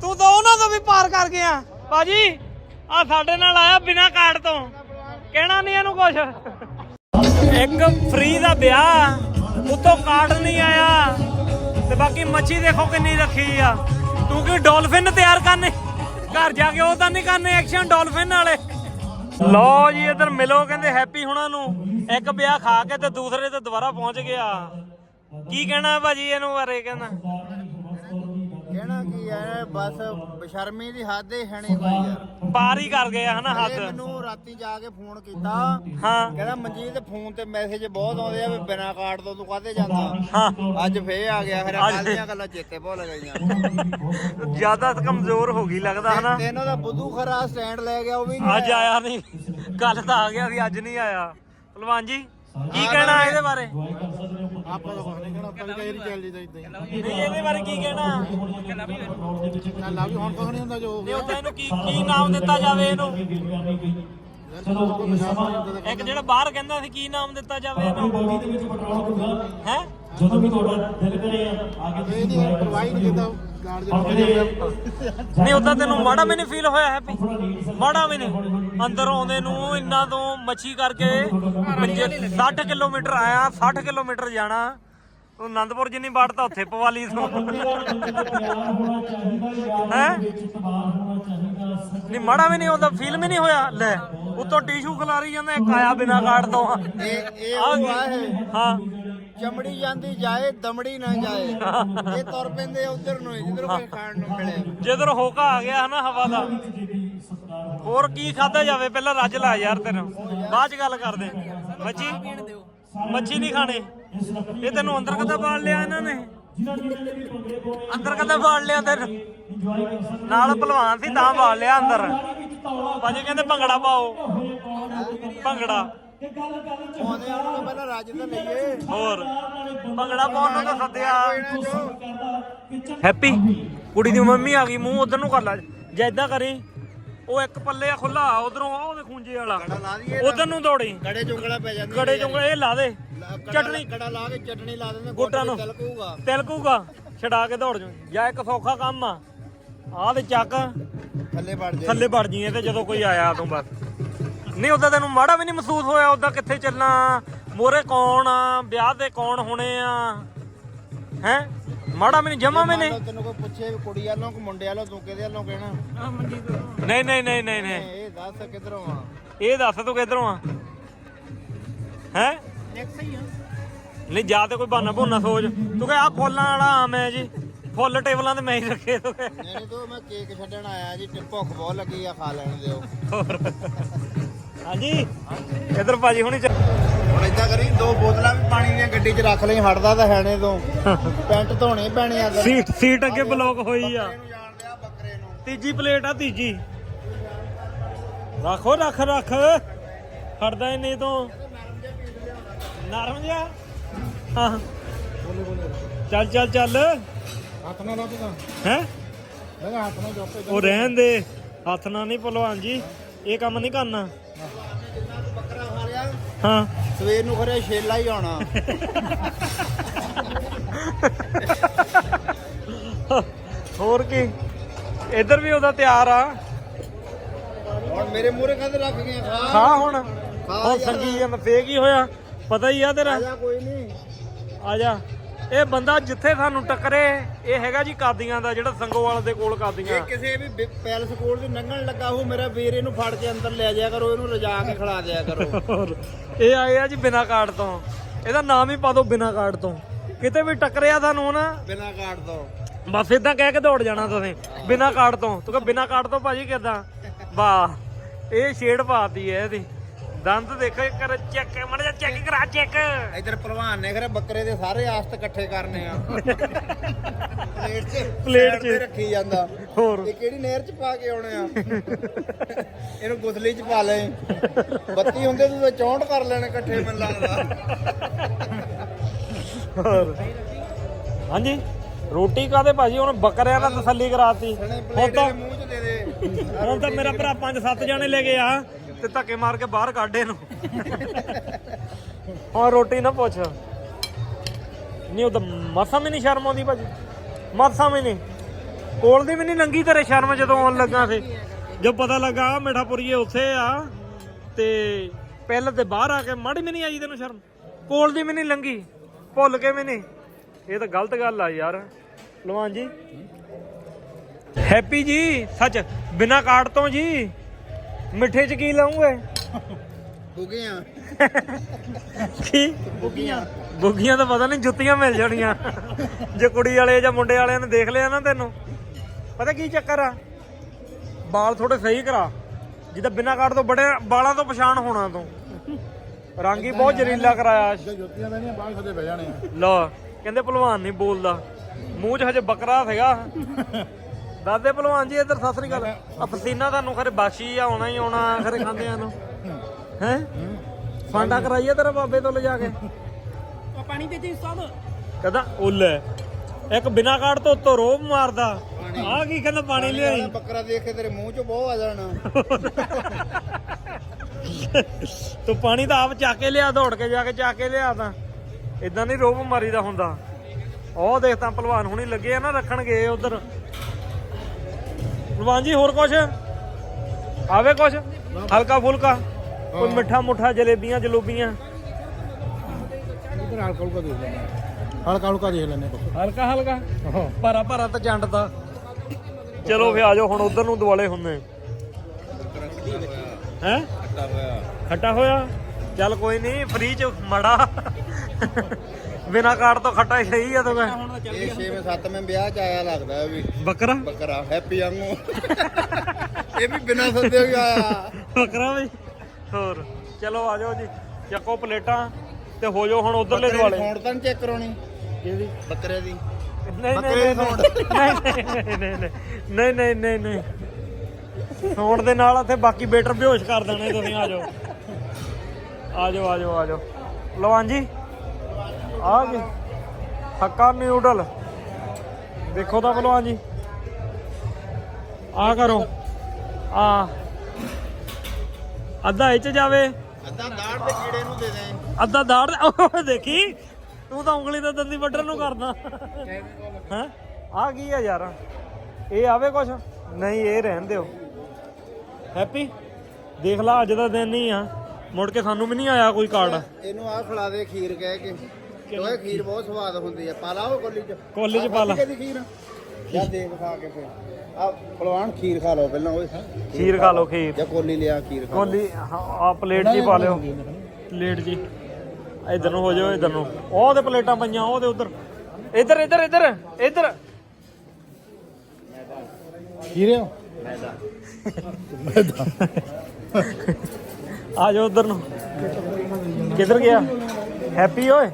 ਤੂੰ ਤਾਂ ਉਹਨਾਂ ਤੋਂ ਵੀ ਪਾਰ ਕਰ ਗਿਆ। ਬਾਜੀ ਆ ਸਾਡੇ ਨਾਲ ਆਇਆ ਬਿਨਾ ਕਾਰਡ ਤੋਂ। ਕਹਿਣਾ ਨਹੀਂ ਇਹਨੂੰ ਕੁਛ। ਇੱਕ ਫ੍ਰੀ ਦਾ ਵਿਆਹ ਉਤੋਂ ਕਾਰਡ ਨਹੀਂ ਆਇਆ। ਤੇ ਬਾਕੀ ਮੱਛੀ ਦੇਖੋ ਕਿੰਨੀ ਰੱਖੀ ਆ। ਤੂੰ ਕੀ ਡੋਲਫਿਨ ਤਿਆਰ ਕਰਨੇ? ਘਰ ਜਾ ਕੇ ਉਹ ਤਾਂ ਨਹੀਂ ਕਰਨੇ ਐਕਸ਼ਨ ਡੋਲਫਿਨ ਵਾਲੇ। ਲਓ ਜੀ ਇਧਰ ਮਿਲੋ ਕਹਿੰਦੇ ਹੈਪੀ ਹੁਣਾਂ ਨੂੰ। ਇੱਕ ਵਿਆਹ ਖਾ ਕੇ ਤੇ ਦੂਸਰੇ ਤੇ ਦੁਬਾਰਾ ਪਹੁੰਚ ਗਿਆ। ਕੀ ਕਹਿਣਾ ਭਾਜੀ ਇਹਨੂੰ ਬਾਰੇ ਕਹਿੰਦਾ? ਕਹਿਣਾ ਕੀ ਹੈ ਬਸ ਬਸ਼ਰਮੀ ਦੀ ਹੱਦ ਹੀ ਹੈ ਨਹੀਂ ਕੋਈ ਯਾਰ ਪਾਰ ਹੀ ਕਰ ਗਿਆ ਹਨਾ ਇਹ ਹੱਦ ਮੈਨੂੰ ਰਾਤੀ ਜਾ ਕੇ ਫੋਨ ਕੀਤਾ। ਹਾਂ। ਕਹਿੰਦਾ ਮਨਜੀਤ ਫੋਨ ਤੇ ਮੈਸੇਜ ਬਹੁਤ ਆਉਂਦੇ ਆ ਵੀ ਬਿਨਾ ਕਾਰਡ ਤੋਂ ਤੂੰ ਕਾਹਤੇ ਜਾਂਦਾ? ਅੱਜ ਫੇਰ ਆ ਗਿਆ ਫਿਰ ਕੱਲ ਦੀਆਂ ਗੱਲਾਂ ਚੇਤੇ ਭੁੱਲ ਗਈਆਂ। ਜ਼ਿਆਦਾ ਕਮਜ਼ੋਰ ਹੋ ਗਈ ਲੱਗਦਾ ਹਨਾ। ਤੈਨੂੰ ਦਾ ਬੁੱਧੂ ਖਰਾ ਸਟੈਂਡ ਲੈ ਗਿਆ ਉਹ ਵੀ ਅੱਜ ਆਇਆ। ਨਹੀਂ। ਕੱਲ ਤਾਂ ਆ ਗਿਆ ਸੀ ਅੱਜ ਨਹੀਂ ਆਇਆ। ਭਲਵਾਨ ਜੀ ਕੀ ਕਹਿਣਾ ਇਹਦੇ ਬਾਰੇ? ਆਪਾਂ ਤਾਂ ਕੁਝ ਨਹੀਂ ਕਹਿਣਾ ਆਪਾਂ ਵੀ ਕਈ ਵਾਰੀ ਚੱਲ ਜੀਦਾ ਇਦਾਂ ਹੀ। ਨਹੀਂ ਇਹਦੇ ਬਾਰੇ ਕੀ ਕਹਿਣਾ? ਚੱਲ ਆ ਵੀ ਹੁਣ ਕੁਝ ਨਹੀਂ ਹੁੰਦਾ ਜੋ ਹੋ ਤੇ ਗਿਆ ਉਹ ਇਹਨੂੰ ਕੀ ਕੀ ਨਾਮ ਦਿੱਤਾ ਜਾਵੇ ਇਹਨੂੰ? ਇੱਕ ਜਿਹੜਾ ਬਾਹਰ ਕਹਿੰਦਾ ਸੀ ਕੀ ਨਾਮ ਦਿੱਤਾ ਜਾਵੇ ਇਹਨੂੰ? ਹੈ? ਇਹ ਨਹੀਂ ਪਰਵਾਹੀ ਨਹੀਂ ਕੀਤਾ। ਨਹੀਂ ਉਦਾਂ ਤੈਨੂੰ ਮਾੜਾ ਵੀ ਨਹੀਂ ਫੀਲ ਹੋਇਆ ਹੈਪੀ ਮਾੜਾ ਵੀ ਨਹੀਂ। ਅੰਦਰ ਆਉਂਦੇ ਨੂੰ ਇੰਨਾ ਤੋਂ ਮੱਛੀ ਕਰਕੇ 60 ਕਿਲੋਮੀਟਰ ਆਇਆ 60 ਕਿਲੋਮੀਟਰ ਜਾਣਾ। ਤੂੰ ਆਨੰਦਪੁਰ ਜਿੰਨੀ ਬਾੜ ਤਾਂ ਉੱਥੇ ਪਵਾ ਲਈ ਤੂੰ। ਹੈ? ਨਹੀਂ ਮਾੜਾ ਵੀ ਨਹੀਂ ਉਹਦਾ ਫੀਲ ਵੀ ਨਹੀਂ ਹੋਇਆ। ਲੈ ਉੱਤੋਂ ਟਿਸ਼ੂ ਖਿਲਾਰੀ ਜਾਂਦਾ ਇੱਕ ਆਇਆ ਬਿਨਾ ਕਾਰਡ ਤੋਂ। ਇਹ ਇਹ। ਹਾਂ। ਚਮੜੀ ਜਾਂਦੀ ਜਾਏ, ਦਮੜੀ ਨਾ ਜਾਏ। ਇਹ ਤੁਰ ਪੈਂਦੇ ਉਧਰ ਨੂੰ ਜਿੱਧਰ ਕੋਈ ਖਾਣ ਨੂੰ ਮਿਲੇ। ਜਿੱਧਰ ਹੋਕਾ ਆ ਗਿਆ ਨਾ ਹਵਾ ਦਾ। ਹੋਰ ਕੀ ਖਾਦਾ ਜਾਵੇ? ਪਹਿਲਾਂ ਰੱਜ ਲਾ ਯਾਰ ਤੈਨੂੰ। ਬਾਅਦ ਚ ਗੱਲ ਕਰਦੇ ਮੱਛੀ? ਮੱਛੀ ਨਹੀਂ ਖਾਣੇ। ਇਹ ਤੈਨੂੰ ਅੰਦਰ ਕਦਾ ਬਾੜ ਲਿਆ ਇਹਨਾਂ ਨੇ? ਅੰਦਰ ਕਦਾ ਬਾੜ ਲਿਆ ਤੈਨੂੰ? ਨਾਲ ਭਲਵਾਨ ਸੀ ਤਾਂ ਬਾੜ ਲਿਆ ਅੰਦਰ। ਭਾਜੀ ਕਹਿੰਦੇ ਭੰਗੜਾ ਪਾਓ। ਭੰਗੜਾ। ਉਹਨਾਂ ਨੂੰ ਪਹਿਲਾਂ ਰਾਜ ਤਾਂ ਲਈਏ। ਹੋਰ ਭੰਗੜਾ ਪਾਉਣ ਨੂੰ ਤਾਂ ਸੱਦਿਆ। ਇਹਨਾਂ ਚੋਂ ਹੈਪੀ ਕੁੜੀ ਦੀ ਮੰਮੀ ਆ ਗਈ ਮੂੰਹ ਉਧਰ ਨੂੰ ਕਰ ਲੈ। ਜੇ ਇਦਾਂ ਕਰੀ ਉਹ ਇੱਕ ਪੱਲੇ ਆ ਖੁੱਲਾ ਉਧਰੋਂ ਆ ਉਹਦੇ ਖੂੰਜੇ ਵਾਲਾ। ਉਧਰ ਨੂੰ ਦੌੜੀ। ਕੜੇ ਚੁੰਗਲਾ ਪੈ ਜਾਂਦੀ ਕੜੇ ਚੁੰਗਲੇ ਇਹ ਲਾ ਦੇ। ਚਟਣੀ। ਕੜਾ ਲਾ ਕੇ ਚਟਣੀ ਲਾ ਦਿੰਦੇ ਗੋਟਾਂ ਨੂੰ। ਤਿਲਕੂਗਾ। ਤਿਲਕੂਗਾ ਛਡਾ ਕੇ ਦੌੜ ਜੂ। ਜਾਂ ਇੱਕ ਸੌਖਾ ਕੰਮ ਆ। ਆਹ ਤੇ ਚੱਕ। ਥੱਲੇ ਵੜ ਜੇ ਥੱਲੇ ਵੜ ਜੀ ਤੇ ਜਦੋਂ ਕੋਈ ਆਇਆ ਤੂੰ ਬਸ। ਨਹੀਂ ਉਦਾਂ ਤੈਨੂੰ ਮਾੜਾ ਵੀ ਨਹੀਂ ਮਹਿਸੂਸ ਹੋਇਆ ਉਦਾਂ ਕਿੱਥੇ ਚੱਲਾਂ ਮੋਰੇ ਕੌਣ ਆ? ਵਿਆਹ ਤੇ ਕੌਣ ਹੋਣੇ ਆ? ਹੈ? ਮਾੜਾ ਜਮਾ ਮੰਨ ਨਹੀਂ। ਲਓ ਤੈਨੂੰ ਕੋਈ ਪੁੱਛੇ ਕੁੜੀ ਵਾਲੋਂ ਕਿ ਮੁੰਡੇ ਵਾਲੋਂ ਤੂੰ ਕਿਹਦੇ ਵਾਲੋਂ ਕਹਿਣਾ? ਨਹੀਂ ਨਹੀਂ ਨਹੀਂ ਨਹੀਂ ਨਹੀਂ। ਇਹ ਦੱਸ ਕਿੱਧਰੋਂ ਆ? ਇਹ ਦੱਸ ਤੂੰ ਕਿੱਧਰੋਂ ਆ? ਹੈ? ਨਹੀਂ ਜਾ ਤੇ ਕੋਈ ਬਹਾਨਾ ਬਹਾਨਾ ਸੋਚ। ਤੂੰ ਕਹੇ ਆ ਫੁੱਲਾਂ ਵਾਲਾ ਆਮ ਹੈ ਜੀ। ਫੁੱਲ ਟੇਬਲਾਂ ਤੇ ਮੈਂ ਹੀ ਰੱਖੇ ਤੂੰ। ਨਹੀਂ ਤੂੰ ਮੈਂ ਕੇਕ ਛੱਡਣ ਆਇਆ ਜੀ ਭੁੱਖ ਬਹੁਤ ਲੱਗੀ ਆ ਖਾ ਲੈਣ ਦਿਓ। ਹਾਂਜੀ। ਇਧਰ ਭਾਜੀ ਹੁਣੀ ਹੁਣ ਏਦਾਂ ਕਰੀ ਦੋ ਬੋਤਲਾਂ ਵੀ ਪਾਣੀ ਦੀਆਂ ਗੱਡੀ 'ਚ ਰੱਖ ਲਈ ਹਟਦਾ ਤਾਂ ਹੈ ਨੇ ਤੋਂ। ਪੈਂਟ ਧੋਣੇ ਪੈਣੇ ਆ ਸੀਟ ਸੀਟ ਅੱਗੇ ਬਲੌਕ ਹੋਈ ਆ। ਤੀਜੀ ਪਲੇਟ ਆ ਤੀਜੀ। ਰੱਖੋ ਰੱਖ ਰੱਖ। ਹਟਦਾ ਹੀ ਨਹੀਂ ਤੂੰ। ਨਰਮ ਜਿਹਾ। ਹਾਂ। ਚੱਲ ਚੱਲ ਚੱਲ। ਹੱਥ ਨਾਲ ਰੱਬ ਦਾ ਹੈ? ਮੈਂ ਹੱਥ ਨਾਲ ਜੋਪੇ। ਉਹ ਰਹਿਣ ਦੇ। ਹੱਥ ਨਾਲ ਨਹੀਂ ਭਲਵਾਨ ਜੀ। ਇਹ ਕੰਮ ਨਹੀਂ ਕਰਨਾ। ਬੱਕਰਾ ਖਾ ਲਿਆ ਹਾਂ। ਸਵੇਰ ਨੂੰ ਖਰੇ ਛੇਲਾ ਹੀ ਆਉਣਾ। ਹੋਰ ਕੀ? ਇੱਧਰ ਵੀ ਉਹਦਾ ਤਿਆਰ ਆ। ਹੁਣ ਮੇਰੇ ਮੂਹਰੇ ਕਦ ਰੱਖ ਗਏ ਖਾ। ਖਾ ਹੁਣ। ਹੁਣ। ਸੰਗੀ ਫੇਕ ਹੀ ਹੋਇਆ। ਪਤਾ ਹੀ ਆ ਤੇਰਾ। ਆ ਜਾ ਕੋਈ ਨਹੀਂ ਆ ਜਾ। ਇਹ ਬੰਦਾ ਜਿੱਥੇ ਸਾਨੂੰ ਟੱਕਰੇ ਇਹ ਹੈਗਾ ਜੀ ਕਾਦੀਆਂ ਦਾ ਜਿਹੜਾ ਸੰਗੋਵਾਲ ਦੇ ਕੋਲ ਕਾਦੀਆਂ। ਇਹ ਕਿਸੇ ਵੀ ਬਿ- ਪੈਲਸ ਕੋਲ ਦੀ ਲੰਘਣ ਲੱਗਾ ਹੋ ਮੇਰਾ ਵੀਰ ਇਹਨੂੰ ਫੜ ਕੇ ਅੰਦਰ ਲੈ ਜਾਇਆ ਕਰੋ ਇਹਨੂੰ ਰਜਾ ਕੇ ਖਿਲਾ ਦਿਆ ਕਰੋ। [laughs] ਹੋਰ ਇਹ ਆਏ ਆ ਜੀ ਬਿਨਾ ਕਾਰਡ ਤੋਂ। ਇਹਦਾ ਨਾਮ ਹੀ ਪਾ ਦਿਓ ਬਿਨਾ ਕਾਰਡ ਤੋਂ। ਕਿਤੇ ਵੀ ਟੱਕਰਿਆ ਤੁਹਾਨੂੰ ਨਾ ਬਿਨਾ ਕਾਰਡ ਤੋਂ। ਬਸ ਇਦਾਂ ਕਹਿ ਕੇ ਦੌੜ ਜਾਣਾ ਤੁਸੀਂ ਬਿਨਾ ਕਾਰਡ ਤੋਂ। ਤੂੰ ਕਹ ਬਿਨਾ ਕਾਰਡ ਤੋਂ ਭਾਜੀ ਕਿਦਾਂ? ਵਾਹ ਇਹ ਸ਼ੇਡ ਪਾਤੀ ਹੈ ਇਹਦੀ। ਦੰਦ ਦੇਖੋ ਇੱਕ ਕਰ ਚੈੱਕ ਮੜ ਜਾ ਚੈੱਕ ਕਰਾ ਚੈੱਕ ਇਧਰ ਪਹਿਲਵਾਨ ਨੇ ਖਰੇ ਬੱਕਰੇ ਦੇ ਸਾਰੇ ਆਸਤ ਇਕੱਠੇ ਕਰਨੇ ਆ। ਪਲੇਟ 'ਚ ਪਲੇਟ 'ਚ। ਰੱਖੀ ਜਾਂਦਾ। ਹੋਰ। ਇਹ ਕਿਹੜੀ ਨਹਿਰ 'ਚ ਪਾ ਕੇ ਆਉਣੇ ਆ? ਇਹਨੂੰ ਗੁਦਲੀ 'ਚ ਪਾ ਲੈ। ਬੱਤੀ ਹੁੰਦੇ ਤੂੰ ਤਾਂ 64 ਕਰ ਲੈਣੇ ਇਕੱਠੇ ਮੈਨੂੰ ਲੱਗਦਾ। ਹੋਰ। ਹਾਂਜੀ। ਰੋਟੀ ਕਾਦੇ ਭਾਜੀ? ਹੁਣ ਬੱਕਰਿਆਂ ਨਾਲ ਤਸੱਲੀ ਕਰਾਤੀ। ਹੁਣ ਤਾਂ ਦੇ ਮੂੰਹ 'ਚ ਦੇ ਦੇ। ਹੁਣ ਤਾਂ ਮੇਰਾ ਭਰਾ ਪੰਜ ਸੱਤ ਜਣੇ ਲੈ ਕੇ ਆ। ਤੇ ਧੱਕੇ ਮਾਰ ਕੇ ਬਾਹਰ ਕੱਢ ਇਹਨੂੰ। ਹੁਣ ਰੋਟੀ ਨਾ ਪੁੱਛ। ਨਹੀਂ, ਉਹ ਤਾਂ ਮਸਾ ਵੀ ਨਹੀਂ ਸ਼ਰਮ ਆਉਂਦੀ ਭਾਜੀ। ਮਸਾ ਵੀ ਨਹੀਂ। ਕੋਲ ਦੀ ਵੀ ਨਹੀਂ ਲੰਗੀ ਤੇਰੇ ਸ਼ਰਮ ਜਦੋਂ ਆਉਣ ਲੱਗਾ ਸੀ। ਜਦ ਪਤਾ ਲੱਗਾ, ਆਹ ਉੱਥੇ ਆ। ਤੇ ਪਹਿਲਾਂ ਤੇ ਬਾਹਰ ਆ ਕੇ ਮਾੜੀ ਵੀ ਨਹੀਂ ਆਈ ਤੈਨੂੰ ਸ਼ਰਮ। ਕੋਲ ਦੀ ਵੀ ਨਹੀਂ ਲੰਗੀ ਭੁੱਲ ਕੇ ਵੀ ਨਹੀਂ। ਇਹ ਤਾਂ ਗਲਤ ਗੱਲ ਆ ਯਾਰ। ਲਵਾਨ ਜੀ। ਹੈਪੀ ਜੀ, ਸੱਚ, ਬਿਨਾ ਕਾਰਡ ਤੋਂ ਜੀ। ਮਿੱਠੇ ਚ ਕੀ ਲਾਉਂਗੇ? ਬੁਗੀਆਂ। ਕੀ? ਬੁਗੀਆਂ। ਬੁੱਗੀਆਂ ਤਾਂ ਪਤਾ ਨਹੀਂ ਜੁੱਤੀਆਂ ਮਿਲ ਜਾਣੀਆਂ। ਜੇ ਕੁੜੀ ਵਾਲੇ ਜਾਂ ਮੁੰਡੇ ਵਾਲਿਆਂ ਨੇ ਦੇਖ ਲਿਆ ਨਾ ਤੈਨੂੰ। ਪਤਾ ਕੀ ਚੱਕਰ ਆ? ਬਾਲ ਥੋੜੇ ਸਹੀ ਕਰਾ। ਜਿੱਦਾਂ ਬਿਨਾ ਕਾਰਡ ਤੋਂ ਬੜੇ ਬਾਲਾਂ ਤੋਂ ਪਛਾਣ ਹੋਣਾ ਤੂੰ। ਰੰਗ ਹੀ ਬਹੁਤ ਜ਼ਰੀਲਾ ਕਰਾਇਆ। ਜੁੱਤੀਆਂ ਲੈਣੀਆਂ ਬਾਹਰ ਖਦੇ ਬਹਿ ਜਾਣੇ ਲੋ ਕਹਿੰਦੇ ਭਲਵਾਨ ਨਹੀਂ ਬੋਲਦਾ। ਮੂੰਹ 'ਚ ਹਜੇ ਬੱਕਰਾ ਸੀਗਾ। ਦਾਦੇ ਭਲਵਾਨ ਜੀ ਇੱਧਰ ਸਤਿ ਸ੍ਰੀ ਅਕਾਲ। ਆ ਪਸੀਨਾ ਤੁਹਾਨੂੰ ਖਰੇ ਬਾਸ਼ੀ ਆ ਆਉਣਾ ਹੀ ਆਉਣਾ ਖਰੇ ਖਾਂਦਿਆਂ ਨੂੰ। ਹੈ। ਫਾਂਡਾ ਕਰਾਈਏ ਤੇਰਾ ਬਾਬੇ ਤੋਂ ਲਿਜਾ ਕੇ। ਉਹ ਪਾਣੀ ਦੇ ਦੇ ਸਭ। ਕਹਦਾ ਉੱਲੇ ਇੱਕ ਬਿਨਾ ਕਾਰਡ ਤੋਂ ਉੱਤੋਂ ਰੋਬ ਮਾਰਦਾ। ਆ ਕੀ ਕਹਿੰਦਾ ਪਾਣੀ ਲਿਆਈ। ਬੱਕਰਾ ਦੇਖ ਕੇ ਤੇਰੇ ਮੂੰਹ 'ਚ ਬਹੁਤ ਆ ਜਾਣਾ। ਤੂੰ ਪਾਣੀ ਤਾਂ ਆਪ ਚੱਕ ਕੇ ਲਿਆ ਦੌੜ ਕੇ ਜਾ ਕੇ ਚੱਕ ਕੇ ਲਿਆ ਤਾਂ। ਇਦਾਂ ਨਹੀਂ ਰੋਬ ਮਾਰੀਦਾ ਹੁੰਦਾ। ਉਹ ਦੇਖ ਤਾਂ ਪਹਿਲਵਾਨ ਹੁਣੀ ਲੱਗੇ ਆ ਨਾ ਰੱਖਣ ਗਏ ਉਧਰ। ਪਹਿਲਵਾਨ ਜੀ ਹੋਰ ਕੁਛ? ਆਵੇ ਕੁਛ? ਹਲਕਾ ਫੁਲਕਾ? ਕੋਈ ਮਿੱਠਾ ਮੁੱਠਾ ਜਲੇਬੀਆਂ ਜਲੂਬੀਆਂ? ਹਲਕਾ ਹਲਕਾ ਦੇਖ ਲੈਣੇ ਹਲਕਾ ਹਲਕਾ? ਭਰਾ ਭਰਾ ਤਾਂ ਜੰਡ ਦਾ ਚਲੋ ਫੇ ਆਜੋ ਹੁਣ ਉਧਰ ਨੂੰ ਦੁਆਲੇ ਹੁੰਨੇ ਹੈ। ਖੱਟਾ ਹੋਇਆ। ਚੱਲ ਕੋਈ ਨਹੀਂ ਫ੍ਰੀ ਚ ਮੜਾ। ਬਿਨਾ ਕਾਰਡ ਤੋਂ ਖੱਟਾ ਹੀ ਸਹੀ ਆ ਤੋ ਇਹ 6ਵੇਂ 7ਵੇਂ ਵਿਆਹ ਚ ਆਇਆ ਲੱਗਦਾ ਇਹ ਵੀ। ਬੱਕਰਾ? ਬੱਕਰਾ ਹੈਪੀ ਵਾਂਗੂ। ਇਹ ਵੀ ਬਿਨਾਂ ਸੱਦੇ ਹੀ ਆਇਆ। ਬੱਕਰਾ ਵੀ? ਹੋਰ ਚਲੋ ਆਜੋ ਜੀ। ਚੱਕੋ ਪਲੇਟਾਂ ਤੇ ਹੋ ਜਾਓ ਹੁਣ ਉਧਰਲੇ ਦੁਆਲੇ। ਫੋਨ ਤਾਂ ਚੈੱਕ ਕਰਾਉਣੀ? ਕਿਹਦੀ? ਬੱਕਰੇ ਦੀ। ਨਹੀਂ ਬੱਕਰੇ ਨਹੀਂ ਦੀ ਨਹੀਂ ਨਹੀਂ ਨਹੀਂ ਨਹੀਂ ਨਹੀਂ ਨਹੀਂ ਸੌਣ ਦੇ ਨਾਲ ਉੱਥੇ ਬਾਕੀ ਬੇਟਰ ਬੇਹੋਸ਼ ਕਰ ਦੇਣੇ ਤੁਸੀਂ ਆ ਜਾਓ। ਆ ਜਾਓ ਆ ਜਾਓ ਆ ਜਾਓ। ਲਵਾਂ ਜੀ। ਆ ਗਏ। ਹੱਕਾ ਨਿਊਡਲ ਦੇਖੋ ਤਾਂ ਭਲਵਾਨ ਜੀ। ਆ ਕਰੋ। ਆ। ਅੱਧਾ ਇਹ ਚ ਜਾਵੇ। ਅੱਧਾ ਦਾੜ ਤੇ ਕੀੜੇ ਨੂੰ ਦੇ ਦੇ। ਅੱਧਾ ਦਾੜ ਉਹ ਦੇਖੀ। ਤੂੰ ਤਾਂ ਉਂਗਲੀ ਦਾ ਦੰਦੀ ਵੱਢਣ ਨੂੰ ਕਰਦਾ। ਹੈ? ਆ ਕੀ ਆ ਯਾਰ? ਇਹ ਆਵੇ ਕੁਛ? ਨਹੀਂ ਇਹ ਰਹਿਣ ਦਿਓ। ਹੈਪੀ ਦੇਖ ਲਾ ਅੱਜ ਦਾ ਦਿਨ ਨਹੀਂ ਆ। ਮੁੜ ਕੇ ਸਾਨੂੰ ਵੀ ਨਹੀਂ ਆਇਆ ਕੋਈ ਕਾਰਡ। ਇਹਨੂੰ ਆਹ ਖਿਲਾ ਦੇ ਖੀਰ ਕਹਿ ਕੇ। ਦੋਏ ਖੀਰ ਬਹੁਤ ਸਵਾਦ ਹੁੰਦੀ ਹੈ ਪਾ ਲਾ ਉਹ ਕੋਲੀ ਚ। ਕੋਲੀ 'ਚ ਪਾ ਲਾ। ਕਿਹਦੀ ਖੀਰ। ਜਾਂ ਦੇਖ ਖਾ ਕੇ ਫਿਰ। ਆ ਭਲਵਾਨ ਖੀਰ ਖਾ ਲਓ ਪਹਿਲਾਂ ਓਏ। ਖੀਰ ਖਾ ਲਓ ਖੀਰ। ਜਾਂ ਕੋਲੀ ਲਿਆ ਖੀਰ ਖਾ। ਕੋਲੀ ਆ ਪਲੇਟ ਜੀ ਪਾ ਲਿਓ। ਪਲੇਟ ਜੀ। ਇਧਰ ਨੂੰ ਹੋ ਜਾਓ ਇਧਰ ਨੂੰ। ਉਹ ਤੇ ਪਲੇਟਾਂ ਪਈਆਂ ਉਹ ਤੇ ਉਧਰ। ਇੱਧਰ ਇੱਧਰ ਇੱਧਰ ਇੱਧਰ। ਖੀਰੇ ਹੋ? ਆ ਜਾਓ ਉਧਰ ਨੂੰ। ਕਿੱਧਰ ਗਿਆ? ਹੈਪੀ ਓਏ?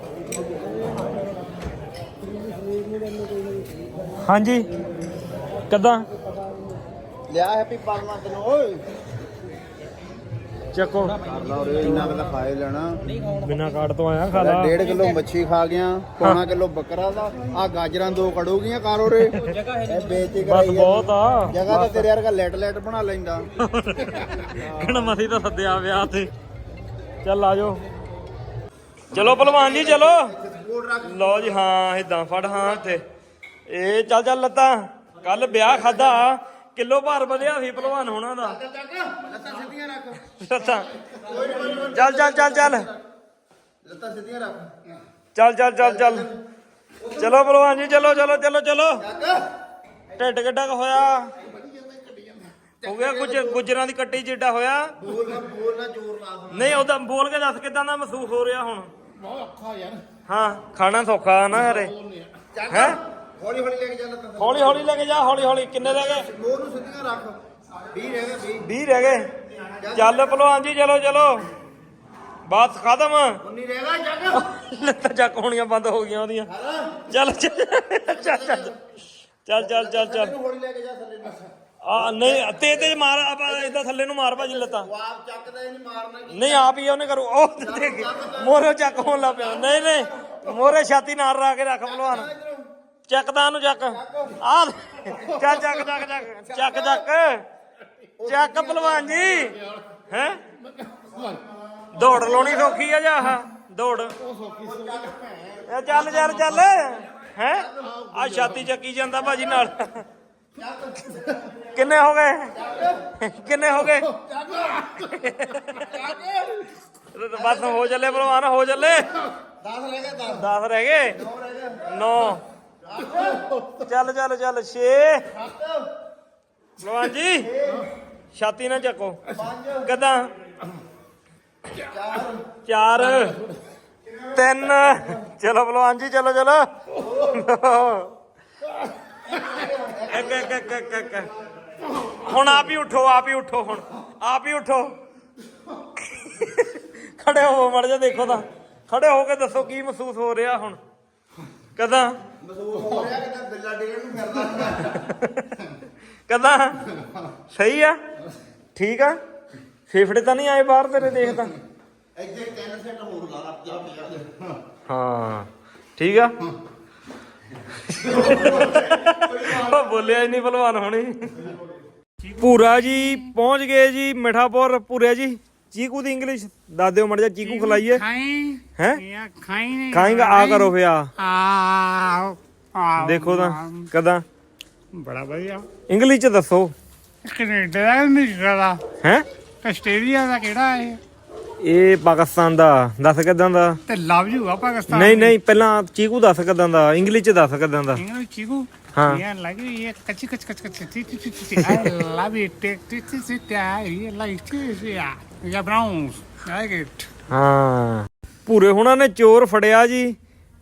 ਹਾਂਜੀ। ਕਦਾਂ? ਲਿਆ ਹੈਪੀ ਪਾਲਣਾ ਤੈਨੂੰ ਓਏ। ਚੱਕੋ। ਇੰਨਾ ਕੁ ਤਾਂ ਖਾ ਹੀ ਲੈਣਾ ਬਿਨਾ ਕਾਰਡ ਤੋਂ ਆਇਆ ਖਾ ਲਾ ਡੇਢ ਕਿਲੋ ਮੱਛੀ ਖਾ ਗਿਆ ਪੌਣਾ ਕਿਲੋ ਬੱਕਰਾ ਦਾ। ਆ ਗਾਜਰਾਂ ਦੋ ਕੜੂਗੀਆਂ ਕਰ ਉਰੇ। ਇਹ ਬੇਇੱਜ਼ਤੀ ਬਸ ਬਹੁਤ ਆ। ਜਗ੍ਹਾ ਤਾਂ ਤੇਰੇ ਵਰਗਾ ਲੈਟ ਲੈਟ ਬਣਾ ਲੈਂਦਾ। [laughs] ਕਿਹੜਾ ਮਸੀ ਤਾਂ ਸੱਦਿਆ ਵਿਆਹ ਤੇ। ਚੱਲ ਆ ਜਾਓ। ਚਲੋ ਭਲਵਾਨ ਜੀ ਚਲੋ। ਲਓ ਜੀ ਹਾਂ ਇਦਾਂ ਫੜ ਹਾਂ ਇੱਥੇ। ਇਹ ਚੱਲ ਚੱਲ ਲੱਤਾਂ। ਕੱਲ ਵਿਆਹ ਖਾਦਾ ਕਿਲੋ ਭਾਰ ਵਧਿਆ ਸੀ ਭਲਵਾਨ ਹੋਣਾ ਦਾ। ਲੱਤਾਂ ਸਿੱਧੀਆਂ ਰੱਖ। ਲੱਤਾਂ। ਚੱਲ ਚੱਲ ਚੱਲ ਚੱਲ। ਲੱਤਾਂ ਸਿੱਧੀਆਂ ਰੱਖ। ਚੱਲ ਚੱਲ ਚੱਲ ਚੱਲ। ਚਲੋ ਭਲਵਾਨ ਜੀ ਚਲੋ ਚਲੋ ਚਲੋ ਚਲੋ। ਢਿੱਡ ਕਿੱਡਾ ਕੁ ਹੋਇਆ। ਹੋ ਗਿਆ ਕੁਝ ਗੁਜਰਾਂ ਦੀ ਕੱਟੀ ਜਿੱਡਾ ਹੋਇਆ। ਬੋਲ ਨਾ ਬੋਲ ਨਾ ਜ਼ੋਰ ਲਾ ਹੁਣ ਨਹੀਂ ਉਹਦਾ ਬੋਲ ਕੇ ਦੱਸ ਕਿਦਾਂ ਦਾ ਮਹਿਸੂਸ ਹੋ ਰਿਹਾ ਹੁਣ? ਬਹੁਤ ਔਖਾ ਯਾਰ। ਹਾਂ ਖਾਣਾ ਸੌਖਾ ਨਾ ਯਾਰੇ ਹੈ? ਹੌਲੀ ਹੌਲੀ ਲੈ ਕੇ ਚੱਲ ਤਾਂ ਹੌਲੀ ਹੌਲੀ ਲੈ ਕੇ ਜਾ ਹੌਲੀ ਹੌਲੀ। ਕਿੰਨੇ ਰਹਿ ਗਏ? ਮੂੰਹ ਨੂੰ ਸਿੱਧੀਆਂ ਰੱਖ। 20 ਰਹਿ ਗਏ 20 ਰਹਿ ਗਏ। ਚੱਲ। ਭਲਵਾਨ ਜੀ ਚਲੋ ਚਲੋ। ਬਾਤ ਖਤਮ। 19 ਰਹਿ ਗਏ ਜੱਗ ਲੱਤਾਂ ਚੱਕ ਹੋਣੀਆਂ ਬੰਦ ਹੋ ਗਈਆਂ ਉਹਦੀਆਂ। ਚੱਲ। ਚੱਲ ਚੱਲ ਚੱਲ ਚੱਲ। ਚੱਲ ਹੌਲੀ ਆ ਨਹੀਂ ਤੇ ਤੇ ਮਾਰ ਆਪਾਂ ਇਦਾਂ ਥੱਲੇ ਨੂੰ ਮਾਰ ਭਾਜੀ ਲੱਤਾਂ। ਆਪ ਚੱਕਦਾ ਨਹੀਂ ਮਾਰਨਾ ਨਹੀਂ ਆਪ ਹੀ ਉਹਨੇ ਕਰੂ। ਉਹ ਦੇਖ ਮੋਰੇ ਚੱਕ ਹੋਣ ਲੱਗ ਪਿਆ। ਨਹੀਂ ਨਹੀਂ ਮੋਰੇ ਛਾਤੀ ਨਾਲ ਰਾ ਕੇ ਰੱਖ ਭਲਵਾਨ। ਚੱਕਦਾ ਉਹਨੂੰ ਚੱਕ। ਆ ਚੱਕ ਚੱਕ ਚੱਕ। ਚੱਕ ਚੱਕ। ਚੱਕ ਭਲਵਾਨ। ਜੀ ਹੈ? ਦੌੜ ਲਾਉਣੀ ਸੌਖੀ ਆ ਜਾਂ ਆਹ? ਦੌੜ। ਇਹ ਚੱਲ ਯਾਰ ਚੱਲ। ਹੈ? ਆ ਛਾਤੀ ਚੱਕੀ ਜਾਂਦਾ ਭਾਜੀ ਨਾਲ। ਕਿੰਨੇ ਹੋ ਗਏ? ਕਿੰਨੇ ਹੋ ਗਏ? ਬਸ ਹੋ ਚੱਲੇ ਭਲਵਾਨ ਹੋ ਚੱਲੇ। 10 ਰਹਿ ਗਏ 10 10 ਰਹਿ ਗਏ? 9 ਚੱਲ ਚੱਲ ਚੱਲ 6 ਭਲਵਾਨ ਜੀ, ਛਾਤੀ ਨਾ ਚੱਕੋ। ਕਦਾਂ? 4 3 ਚਲੋ ਬਲਵਾਨ ਜੀ, ਚਲੋ ਚਲੋ। ਇੱਕ ਇੱਕ ਇੱਕ ਇੱਕ ਇੱਕ। ਹੁਣ ਆਪ ਹੀ ਉਠੋ, ਆਪ ਹੀ ਉਠੋ ਹੁਣ। ਆਪ ਹੀ ਉਠੋ। ਖੜੇ ਹੋਵੋ, ਮੜ ਜਾ ਦੇਖੋ ਤਾਂ। ਖੜੇ ਹੋ ਕੇ ਦੱਸੋ ਕੀ ਮਹਿਸੂਸ ਹੋ ਰਿਹਾ ਹੁਣ। ਕਦਾਂ? ਮਹਿਸੂਸ ਹੋ ਰਿਹਾ ਕਿ ਤਾਂ ਬਿੱਲਾ ਡੇਢ ਨੂੰ ਫਿਰਦਾ ਕਦਾਂ ਸਹੀ ਆ ਠੀਕ ਆ ਫੇਫੜੇ ਤਾਂ ਨਹੀਂ ਆਏ ਬਾਹਰ ਤੇਰੇ ਦੇਖਦਾ ਇੱਥੇ ਤਿੰਨ ਸੈੱਟ ਹੋਰ ਲਾ ਲਾ ਜਾ ਪਿਆ ਹਾਂ ਠੀਕ ਆ। ਉਹ ਬੋਲਿਆ ਹੀ ਨਹੀਂ ਭਲਵਾਨ ਹੋਣੀ। ਪੂਰਾ ਜੀ ਪਹੁੰਚ ਗਏ ਜੀ ਮਿਠਾਪੁਰ ਪੂਰਾ ਜੀ। ਚੀਕੂ ਦੀ ਇੰਗਲਿਸ਼ ਦੱਸ ਦਿਓ ਮੜ ਜਾ ਚੀਕੂ ਖਲਾਈਏ ਖਾਈ ਹੈ ਯਾ ਖਾਈ ਨਹੀਂ ਖਾਏਗਾ ਆ ਕਰੋ ਫੇ ਆ ਆ ਆ ਦੇਖੋ ਤਾਂ ਕਦਾਂ ਬੜਾ ਵਧੀਆ ਇੰਗਲਿਸ਼ ਚ ਦੱਸੋ ਕੈਨੇਡਾ ਦਾ ਅਮਰੀਕਾ ਦਾ ਹੈ ਆਸਟ੍ਰੇਲੀਆ ਦਾ ਕਿਹੜਾ ਹੈ ਇਹ ਪਾਕਿਸਤਾਨ ਦਾ ਦੱਸ ਕਿਦਾਂ ਦਾ ਤੇ ਲਵ ਯੂ ਆ ਪਾਕਿਸਤਾਨ ਨਹੀਂ ਨਹੀਂ ਪਹਿਲਾਂ ਚੀਕੂ ਦੱਸ ਕਿਦਾਂ ਦਾ ਇੰਗਲਿਸ਼ ਚ ਦੱਸ ਕਿਦਾਂ ਦਾ ਇੰਗਲਿਸ਼ ਚੀਕੂ ਹਾਂ। ਇਹ ਲੱਗ ਇਹ ਕੱਚੀ ਕੱਚ ਕੱਚ ਕੱਚ tea tea tea tea I love it take tea tea tea tea I like tea ya ya browns like it ਹਾਂ। ਪੂਰੇ ਹੁਣਾਂ ਨੇ ਚੋਰ ਫੜਿਆ ਜੀ।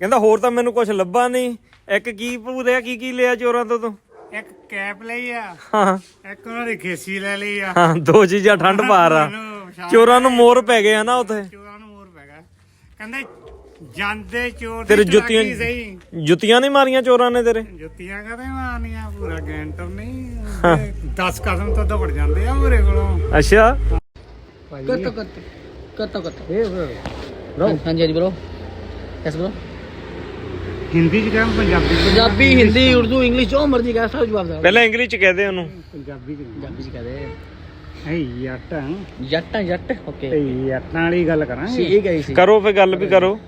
ਕਹਿੰਦਾ ਹੋਰ ਤਾਂ ਮੈਨੂੰ ਕੁਝ ਲੱਭਾ ਨਹੀਂ। ਇੱਕ ਕੀ ਪੂਰਿਆ ਕੀ ਕੀ ਲਿਆ ਚੋਰਾਂ ਤੋਂ ਤੂੰ? ਇੱਕ ਕੈਪ ਲਈ ਆ। ਹਾਂ। ਇੱਕ ਉਹਨਾਂ ਦੀ ਖੇਸੀ ਲੈ ਲਈ ਆ। ਹਾਂ ਦੋ ਚੀਜ਼ਾਂ ਠੰਡ ਪਾਰ ਆ ਚੋਰਾਂ ਨੂੰ ਮੋਰ ਪੈ ਗਏ ਆ ਨਾ ਉੱਥੇ। ਚੋਰਾਂ ਨੂੰ ਹੋਰ ਪੈਗਾ ਕਹਿੰਦੇ ਜਾਂਦੇ ਚੋਰ ਤੇਰੇ ਜੁੱਤੀਆਂ ਸਹੀ। ਜੁੱਤੀਆਂ ਨਹੀਂ ਮਾਰੀਆਂ ਚੋਰਾਂ ਨੇ ਤੇਰੇ? ਜੁੱਤੀਆਂ ਕਦੇ ਮਾਰਨੀਆਂ ਪੂਰਾ ਗੈਂਟਰ ਨਹੀਂ। 10 ਕਦਮ ਤੋਂ ਦੌੜ ਜਾਂਦੇ ਆ ਮੇਰੇ ਕੋਲੋਂ। ਅੱਛਾ। ਭਾਜੀ ਕਰਤਾ ਕਰਤਾ ਕਰਤਾ ਕਰਤਾ ਇਹ bro ਹਾਂਜੀ ਹਾਂਜੀ ਬ్రో ਯੈਸ bro ਹਿੰਦੀ ਚ ਕਹਿਮ ਪੰਜਾਬੀ ਚ ਪੰਜਾਬੀ ਹਿੰਦੀ ਉਰਦੂ ਇੰਗਲਿਸ਼ ਜੋ ਮਰਜ਼ੀ ਕਹਿ ਸਭ ਜਵਾਬ ਦੇ ਪਹਿਲਾਂ ਇੰਗਲਿਸ਼ ਚ ਕਹਦੇ ਉਹਨੂੰ। ਪੰਜਾਬੀ ਚ ਪੰਜਾਬੀ ਚ ਕਹਦੇ ਹੈ ਯਟਾਂ ਜੱਟ ਆ, ਜੱਟ ਓਕੇ ਯਟਾਂ ਵਾਲੀ ਗੱਲ ਕਰਾਂ। ਸੀ ਗਈ ਸੀ ਕਰੋ ਫੇ ਗੱਲ ਵੀ ਕਰੋ।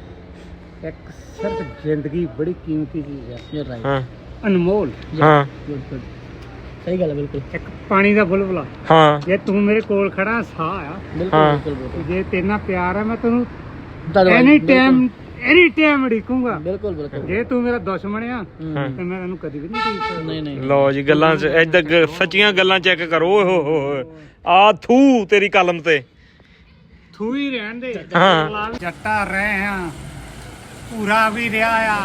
ਇੱਕ ਸਿਰਫ ਜ਼ਿੰਦਗੀ ਬੜੀ ਕੀਮਤੀ ਚੀਜ਼ ਹੈ। ਯੂ ਰਾਈਟ ਹਾਂ। ਅਨਮੋਲ। ਹਾਂ। ਹਾਂ ਗੁੱਡ ਗੁੱਡ ਸਹੀ ਗੱਲ ਹੈ ਬਿਲਕੁਲ। ਇੱਕ ਪਾਣੀ ਦਾ ਬੁਲਬੁਲਾ ਹਾਂ। ਜੇ ਤੂੰ ਮੇਰੇ ਕੋਲ ਖੜਾ ਸਾਹ ਆ ਬਿਲਕੁਲ ਬਿਲਕੁਲ ਬਿਲਕੁਲ। ਜੇ ਤੇਨਾ ਪਿਆਰ ਆ ਮੈਂ ਤੈਨੂੰ ਐਨੀ ਟਾਈਮ ਐਨੀ ਟਾਈਮ ਢੀਕੂੰਗਾ ਬਿਲਕੁਲ ਬਿਲਕੁਲ। ਜੇ ਤੂੰ ਮੇਰਾ ਦੁਸ਼ਮਣ ਆ ਤੇ ਮੈਂ ਤੈਨੂੰ ਕਦੀ ਵੀ ਨਹੀਂ ਢੀਕ ਨਹੀਂ ਨਹੀਂ। ਲਓ ਜੀ ਗੱਲਾਂ ਚ ਏਦਾਂ ਸੱਚੀਆਂ ਗੱਲਾਂ ਚੈੱਕ ਕਰੋ ਓਏ ਹੋ ਹੋ ਆ ਥੂ ਤੇਰੀ ਕਲਮ ਤੇ। ਥੂ ਹੀ ਰਹਿਣ ਦੇ। ਜੱਟਾ ਰਹੇ ਆ ਪੂਰਾ ਵੀ ਰਿਹਾ ਆ।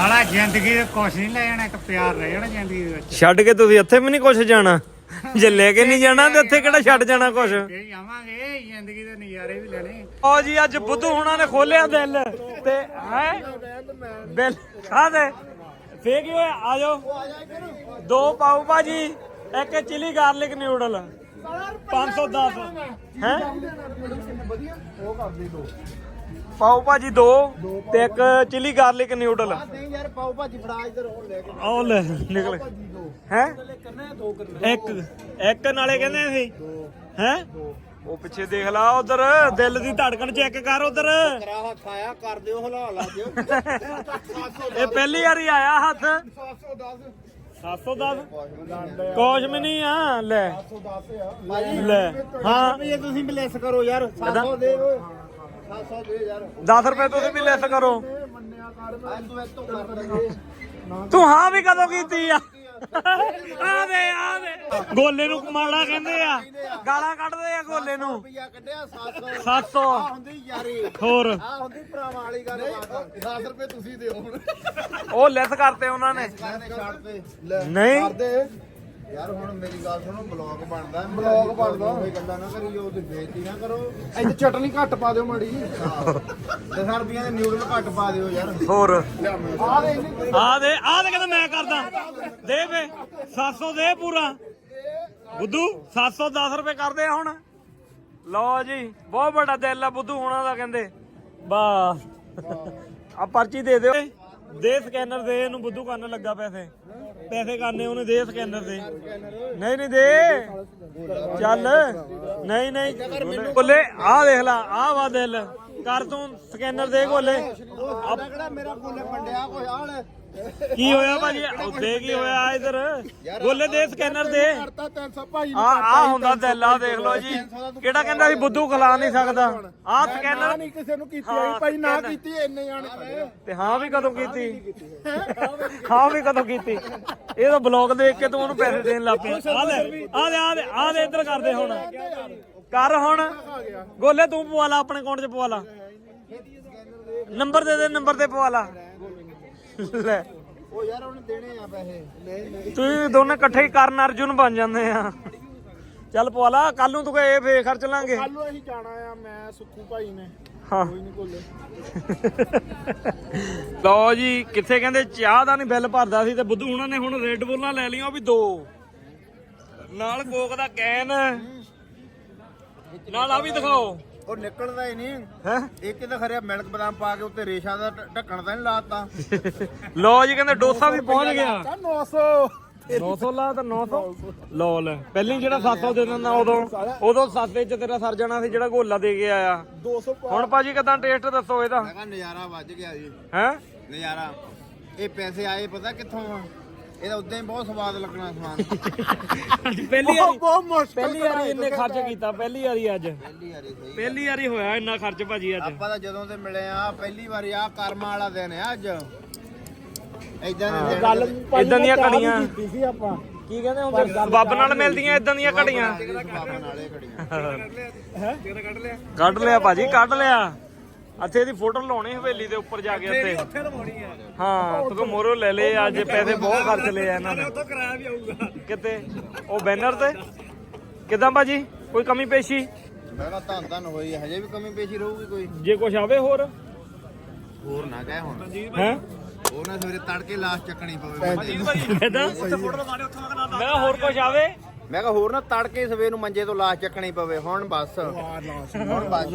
ਸਾਲਾ ਜ਼ਿੰਦਗੀ ਦੇ ਕੁਛ ਨਹੀਂ ਲੈ ਜਾਣਾ ਇੱਕ ਪਿਆਰ ਰਹਿ ਜਾਣਾ ਜ਼ਿੰਦਗੀ ਦੇ ਵਿੱਚ। ਛੱਡ ਕੇ ਤੁਸੀਂ ਇੱਥੇ ਵੀ ਨਹੀਂ ਕੁਛ ਜਾਣਾ? [laughs] ਜੇ ਲੈ ਕੇ ਨਹੀਂ ਜਾਣਾ ਤੇ ਇੱਥੇ ਕਿਹੜਾ ਛੱਡ ਜਾਣਾ ਕੁਛ? ਫੇਰ ਜਾਵਾਂਗੇ ਜ਼ਿੰਦਗੀ ਦੇ ਨਜ਼ਾਰੇ ਵੀ ਲੈਣੇ। ਓ ਜੀ ਅੱਜ ਬੁੱਧੂ ਹੁਣਾਂ ਨੇ ਖੋਲਿਆ ਦਿਲ ਤੇ ਹੈ? ਬਿੱਲ ਆ ਦੇ। ਫੇਕ ਹੀ ਹੋਇਆ? ਆ ਜਾਓ। ਦੋ ਪਾਉ ਭਾਜੀ ਇੱਕ ਚਿਲੀ ਗਾਰਲਿਕ ਨਿਊਡਲ। 510 ਹੈ? ਪਾਉ ਭਾਜੀ ਦੋ ਤੇ ਇੱਕ ਚਿਲੀ ਗਾਰਲਿਕ ਨਿਊਡਲ। ਯਾਰ ਪਾਓ ਭਾਜੀ ਫੜਾ ਇੱਧਰ ਉਹ ਲੈ ਕੇ। ਆਹ ਲੈ ਨਿਕਲ। ਹੈ? ਇੱਕ ਇੱਕ ਨਾਲੇ ਕਹਿੰਦੇ ਸੀ ਹੈ? ਉਹ ਪਿੱਛੇ ਦੇਖ ਲਾ ਉਧਰ ਦਿਲ ਦੀ ਧੜਕਣ ਚੈੱਕ ਕਰ ਉਧਰ। ਕਰਾ ਖਾਇਆ ਕਰ ਦਿਓ ਹਲਾ ਲਾ ਦਿਓ। [laughs] ਇਹ ਪਹਿਲੀ ਵਾਰੀ ਆਇਆ ਹੱਥ। 710 ਕੁਛ ਵੀ ਨਹੀਂ ਆ। ਲੈ। ਲੈ ਹਾਂ। ਤੁਸੀਂ ਵੀ ਲੈਸ ਕਰੋ ਯਾਰ 700 ਦੇ ਓਏ 700 ਦੇ ਯਾਰ 10 ਰੁਪਏ ਤੁਸੀਂ ਵੀ ਲੈਸ ਕਰੋ। ਅੱਜ ਤੂੰ ਕਰ ਹਾਂ ਵੀ ਕਦੋਂ ਕੀਤੀ ਆ? ਆ ਦੇ ਆ ਦੇ ਗੋਲੇ ਨੂੰ ਮਾੜਾ ਕਹਿੰਦੇ ਆ। ਗਾਲਾਂ ਕੱਢਦੇ ਆ ਗੋਲੇ ਨੂੰ। ਰੁਪਿਆ ਕੱਢਿਆ 700 700 ਆ ਹੁੰਦੀ ਯਾਰੀ। ਹੋਰ। ਆ ਹੁੰਦੀ ਭਰਾਵਾਂ ਵਾਲੀ ਗੱਲ 10 ਰੁਪਏ ਤੁਸੀਂ ਦਿਓ। ਹੁਣ ਉਹ ਲੈਸ ਕਰਤੇ ਉਹਨਾਂ ਨੇ। ਨਹੀਂ। ਕਰਦੇ। ਯਾਰ ਹੁਣ ਮੇਰੀ ਗੱਲ ਸੁਣੋ ਬਲੌਗ ਬਣਦਾ ਬਲੌਗ ਬਣਦਾ। ਇਹ ਗੱਲਾਂ ਨਾ ਕਰੀਓ ਤੇ ਬੇਇੱਜ਼ਤੀ ਨਾ ਕਰੋ। ਇੱਥੇ ਚਟਨੀ ਘੱਟ ਪਾ ਦਿਓ ਮਾੜੀ 10 ਰੁਪਈਆਂ ਦੇ ਨਿਊਡਲ ਘੱਟ ਪਾ ਦਿਓ ਯਾਰ। ਹੋਰ। ਆ ਦੇ ਇੰਨੀ ਆ ਦੇ ਆ ਦੇ ਕਹਿੰਦਾ ਮੈਂ ਕਰਦਾ। ਦੇ ਵੇ 700 ਦੇ ਪੂਰਾ। ਬੁੱਧੂ 710 ਰੁਪਏ ਕਰਦੇ ਆ ਹੁਣ। ਲਓ ਜੀ ਬਹੁਤ ਵੱਡਾ ਦਿਲ ਆ ਬੁੱਧੂ ਹੋਣਾ ਦਾ ਕਹਿੰਦੇ। ਬਸ। ਆ ਪਰਚੀ ਦੇ ਦਿਓ। ਦੇ ਸਕੈਨਰ ਦੇ ਇਹਨੂੰ ਬੁੱਧੂ ਕਰਨ ਲੱਗਾ ਪੈਸੇ। ਪੈਸੇ ਕਰਨੇ ਉਹਨੇ ਦੇ ਸਕੈਨਰ ਦੇ ਨਹੀਂ ਨਹੀਂ ਦੇ। ਚੱਲ। ਨਹੀਂ ਨਹੀਂ। ਬੋਲੇ ਆ ਦੇਖ ਲਾ ਆ ਵਾ ਦਿਲ। ਕਰ ਤੂੰ ਸਕੈਨਰ ਦੇ ਗੋਲੇ ਆ ਕਿਹੜਾ ਮੇਰਾ ਕੋਲੇ ਪੰਡਿਆ ਕੋਈ ਆਲ ਕੀ ਹੋਇਆ ਭਾਜੀ ਉੱਥੇ ਕੀ ਹੋਇਆ ਇਧਰ ਗੋਲੇ ਦੇ ਸਕੈਨਰ ਦੇ ਕਰਤਾ 300 ਭਾਈ ਆ ਆ ਹੁੰਦਾ ਦਿਲ ਆ ਦੇਖ ਲਓ ਜੀ ਕਿਹੜਾ ਕਹਿੰਦਾ ਸੀ ਬੁੱਧੂ ਖਲਾ ਨਹੀਂ ਸਕਦਾ ਆ ਸਕੈਨਰ ਨਹੀਂ ਕਿਸੇ ਨੂੰ ਕੀਤੀ ਆਈ ਭਾਈ ਨਾ। ਕੀਤੀ ਇੰਨੇ ਜਾਣੇ। ਤੇ ਹਾਂ ਵੀ ਕਦੋਂ ਕੀਤੀ ਹਾਂ ਵੀ ਕਦੋਂ ਕੀਤੀ ਇਹ ਤਾਂ ਬਲੌਗ ਦੇਖ ਕੇ ਤੂੰ ਉਹਨੂੰ ਪੈਸੇ ਦੇਣ ਲੱਗ ਪਿਆ ਆ ਲੈ ਆ ਲੈ ਆ ਲੈ ਆ ਲੈ ਇੱਧਰ ਕਰਦੇ ਹੁਣ ਕਰ ਹੁਣ ਗੋਲੇ ਤੂੰ ਪਵਾ ਲਾ ਆਪਣੇ ਅਕਾਊਂਟ 'ਚ ਪਵਾ ਲਾ ਨੰਬਰ ਦੇ ਦੇ ਨੰਬਰ ਤੇ ਪਵਾ ਲਾ ਲੈ। ਉਹ ਯਾਰ ਉਹਨੇ ਦੇਣੇ ਆ ਪੈਸੇ। ਨਹੀਂ ਨਹੀਂ ਤੁਸੀਂ ਦੋਨੇ ਇਕੱਠੇ ਹੀ ਕਰਨ ਅਰਜੁਨ ਬਣ ਜਾਂਦੇ ਆ। ਚੱਲ ਪਵਾ ਲਾ ਕੱਲ ਨੂੰ ਤੂੰ ਕਹੇ ਇਹ ਫੇਰ ਖਰਚ ਲਾਂਗੇ ਕੱਲ ਨੂੰ ਅਸੀਂ ਜਾਣਾ ਆ ਮੈਂ ਸੁੱਖੂ ਭਾਈ ਨੇ। ਹਾਂ। ਕੋਈ ਨਹੀਂ ਕੋਲੇ ਲਓ ਜੀ ਕਿੱਥੇ ਕਹਿੰਦੇ ਚਾਹ ਦਾ ਨਹੀਂ ਬਿੱਲ ਭਰਦਾ ਸੀ ਤੇ ਬੁੱਧੂ ਉਹਨਾਂ ਨੇ ਹੁਣ ਰੈੱਡ ਬੁੱਲਾਂ ਲੈ ਲਈਆਂ ਉਹ ਵੀ ਦੋ। ਨਾਲ ਕੋਕ ਦਾ ਕੈਨ ਨਾਲ ਆ ਵੀ ਦਿਖਾਓ। ਉਹ ਨਿਕਲਦਾ ਹੀ ਨਹੀਂ। ਹੈ? ਇੱਕ ਤਾਂ ਖਰਿਆ ਮਿਲਕ ਬਦਾਮ ਪਾ ਕੇ ਉੱਤੇ ਰੇਸ਼ਾ ਦਾ ਢੱਕਣ ਤਾਂ ਨਹੀਂ ਲਾਤਾ। [laughs] ਲਓ ਜੀ ਕਹਿੰਦੇ ਡੋਸਾ ਵੀ ਪਹੁੰਚ ਗਿਆ। 900 900 ਲਾ ਤਾਂ 900 ਲਓ ਲੈ ਪਹਿਲੀ ਜਿਹੜਾ 700 ਦੇ ਦਿੰਦਾ ਉਦੋਂ ਉਦੋਂ ਸਸਤੇ ਚ ਤੇਰਾ ਸਰ ਜਾਣਾ ਸੀ ਜਿਹੜਾ ਗੋਲਾ ਦੇ ਕੇ ਆਇਆ। 200 ਹੁਣ ਭਾਜੀ ਕਿਦਾਂ ਟੇਸਟ ਦੱਸੋ ਇਹਦਾ? ਮੈਂ ਨਜ਼ਾਰਾ ਵੱਜ ਗਿਆ ਜੀ। ਹੈ? ਨਜ਼ਾਰਾ। ਇਹ ਪੈਸੇ ਆਏ ਪਤਾ ਕਿੱਥੋਂ ਆ? ਇਹਦਾ ਉਦਾਂ ਹੀ ਬਹੁਤ ਸਵਾਦ ਲੱਗਣਾ ਸਮਾਨ। ਪਹਿਲੀ ਵਾਰੀ ਬਹੁਤ ਮੁਸ਼ਕਲ ਪਹਿਲੀ ਵਾਰੀ ਇੰਨੇ ਖਰਚ ਕੀਤਾ ਪਹਿਲੀ ਵਾਰੀ ਅੱਜ। ਪਹਿਲੀ ਵਾਰੀ ਸਹੀ ਪਹਿਲੀ ਵਾਰੀ ਹੋਇਆ ਇੰਨਾ ਖਰਚ ਭਾਜੀ ਅੱਜ। ਆਪਾਂ ਤਾਂ ਜਦੋਂ ਤੇ ਮਿਲੇ ਆ ਪਹਿਲੀ ਵਾਰੀ ਆ ਕਰਮ ਵਾਲਾ ਦਿਨ ਆ ਅੱਜ। ਇਦਾਂ ਦੇ ਦਿਨ ਗੱਲ ਇਦਾਂ ਦੀਆਂ ਘੜੀਆਂ। ਸੀ ਆਪਾਂ। ਕੀ ਕਹਿੰਦੇ ਹੁੰਦੇ? ਸਬੱਬ ਨਾਲ ਮਿਲਦੀਆਂ ਇਦਾਂ ਦੀਆਂ ਘੜੀਆਂ? ਬਾਬਾ ਨਾਲੇ ਘੜੀਆਂ। ਕੱਢ ਲਿਆ ਭਾਜੀ ਕੱਢ ਲਿਆ। ਅੱਥੇ ਇਹਦੀ ਫੋਟੋ ਲਾਉਣੀ ਹਵੇਲੀ ਦੇ ਉੱਪਰ ਜਾ ਕੇ ਉੱਥੇ। ਉੱਥੇ ਲਵਾਉਣੀ ਆ ਹਾਂ ਤੂੰ ਮੋਰੋ ਲੈ ਲਏ ਅੱਜ ਪੈਸੇ ਬਹੁਤ ਖਰਚ ਲਏ ਆ ਇਹਨਾਂ ਨੇ। ਉੱਥੋਂ ਕਿਰਾਇਆ ਵੀ ਆਊਗਾ। ਕਿਤੇ ਉਹ ਬੈਨਰ ਤੇ? ਕਿਦਾਂ ਭਾਜੀ? ਕੋਈ ਕਮੀ ਪੇਸ਼ੀ? ਮੈਂ ਕਿਹਾ ਧੰਨ ਧੰਨ ਹੋਈ ਹੈ, ਹਜੇ ਵੀ ਕਮੀ ਪੇਸ਼ੀ ਰਹੂਗੀ ਕੋਈ? ਜੇ ਕੁਝ ਆਵੇ ਹੋਰ? ਹੋਰ ਨਾ ਕਹਿ ਹੁਣ। ਹੈ? ਹੋਰ ਨਾ ਸਵੇਰੇ ਤੜਕੇ ਲਾਸ਼ ਚੱਕਣੀ ਪਵੇ। ਕਿਦਾਂ? ਮੈਂ ਕਿਹਾ ਹੋਰ ਕੁਝ ਆਵੇ? ਮੈਂ ਕਿਹਾ ਹੋਰ ਨਾ ਤੜਕੇ ਸਵੇਰ ਨੂੰ ਮੰਜੇ ਤੋਂ ਲਾਸ਼ ਚੱਕਣੀ ਪਵੇ ਹੁਣ ਬਸ। ਹੁਣ ਬਸ।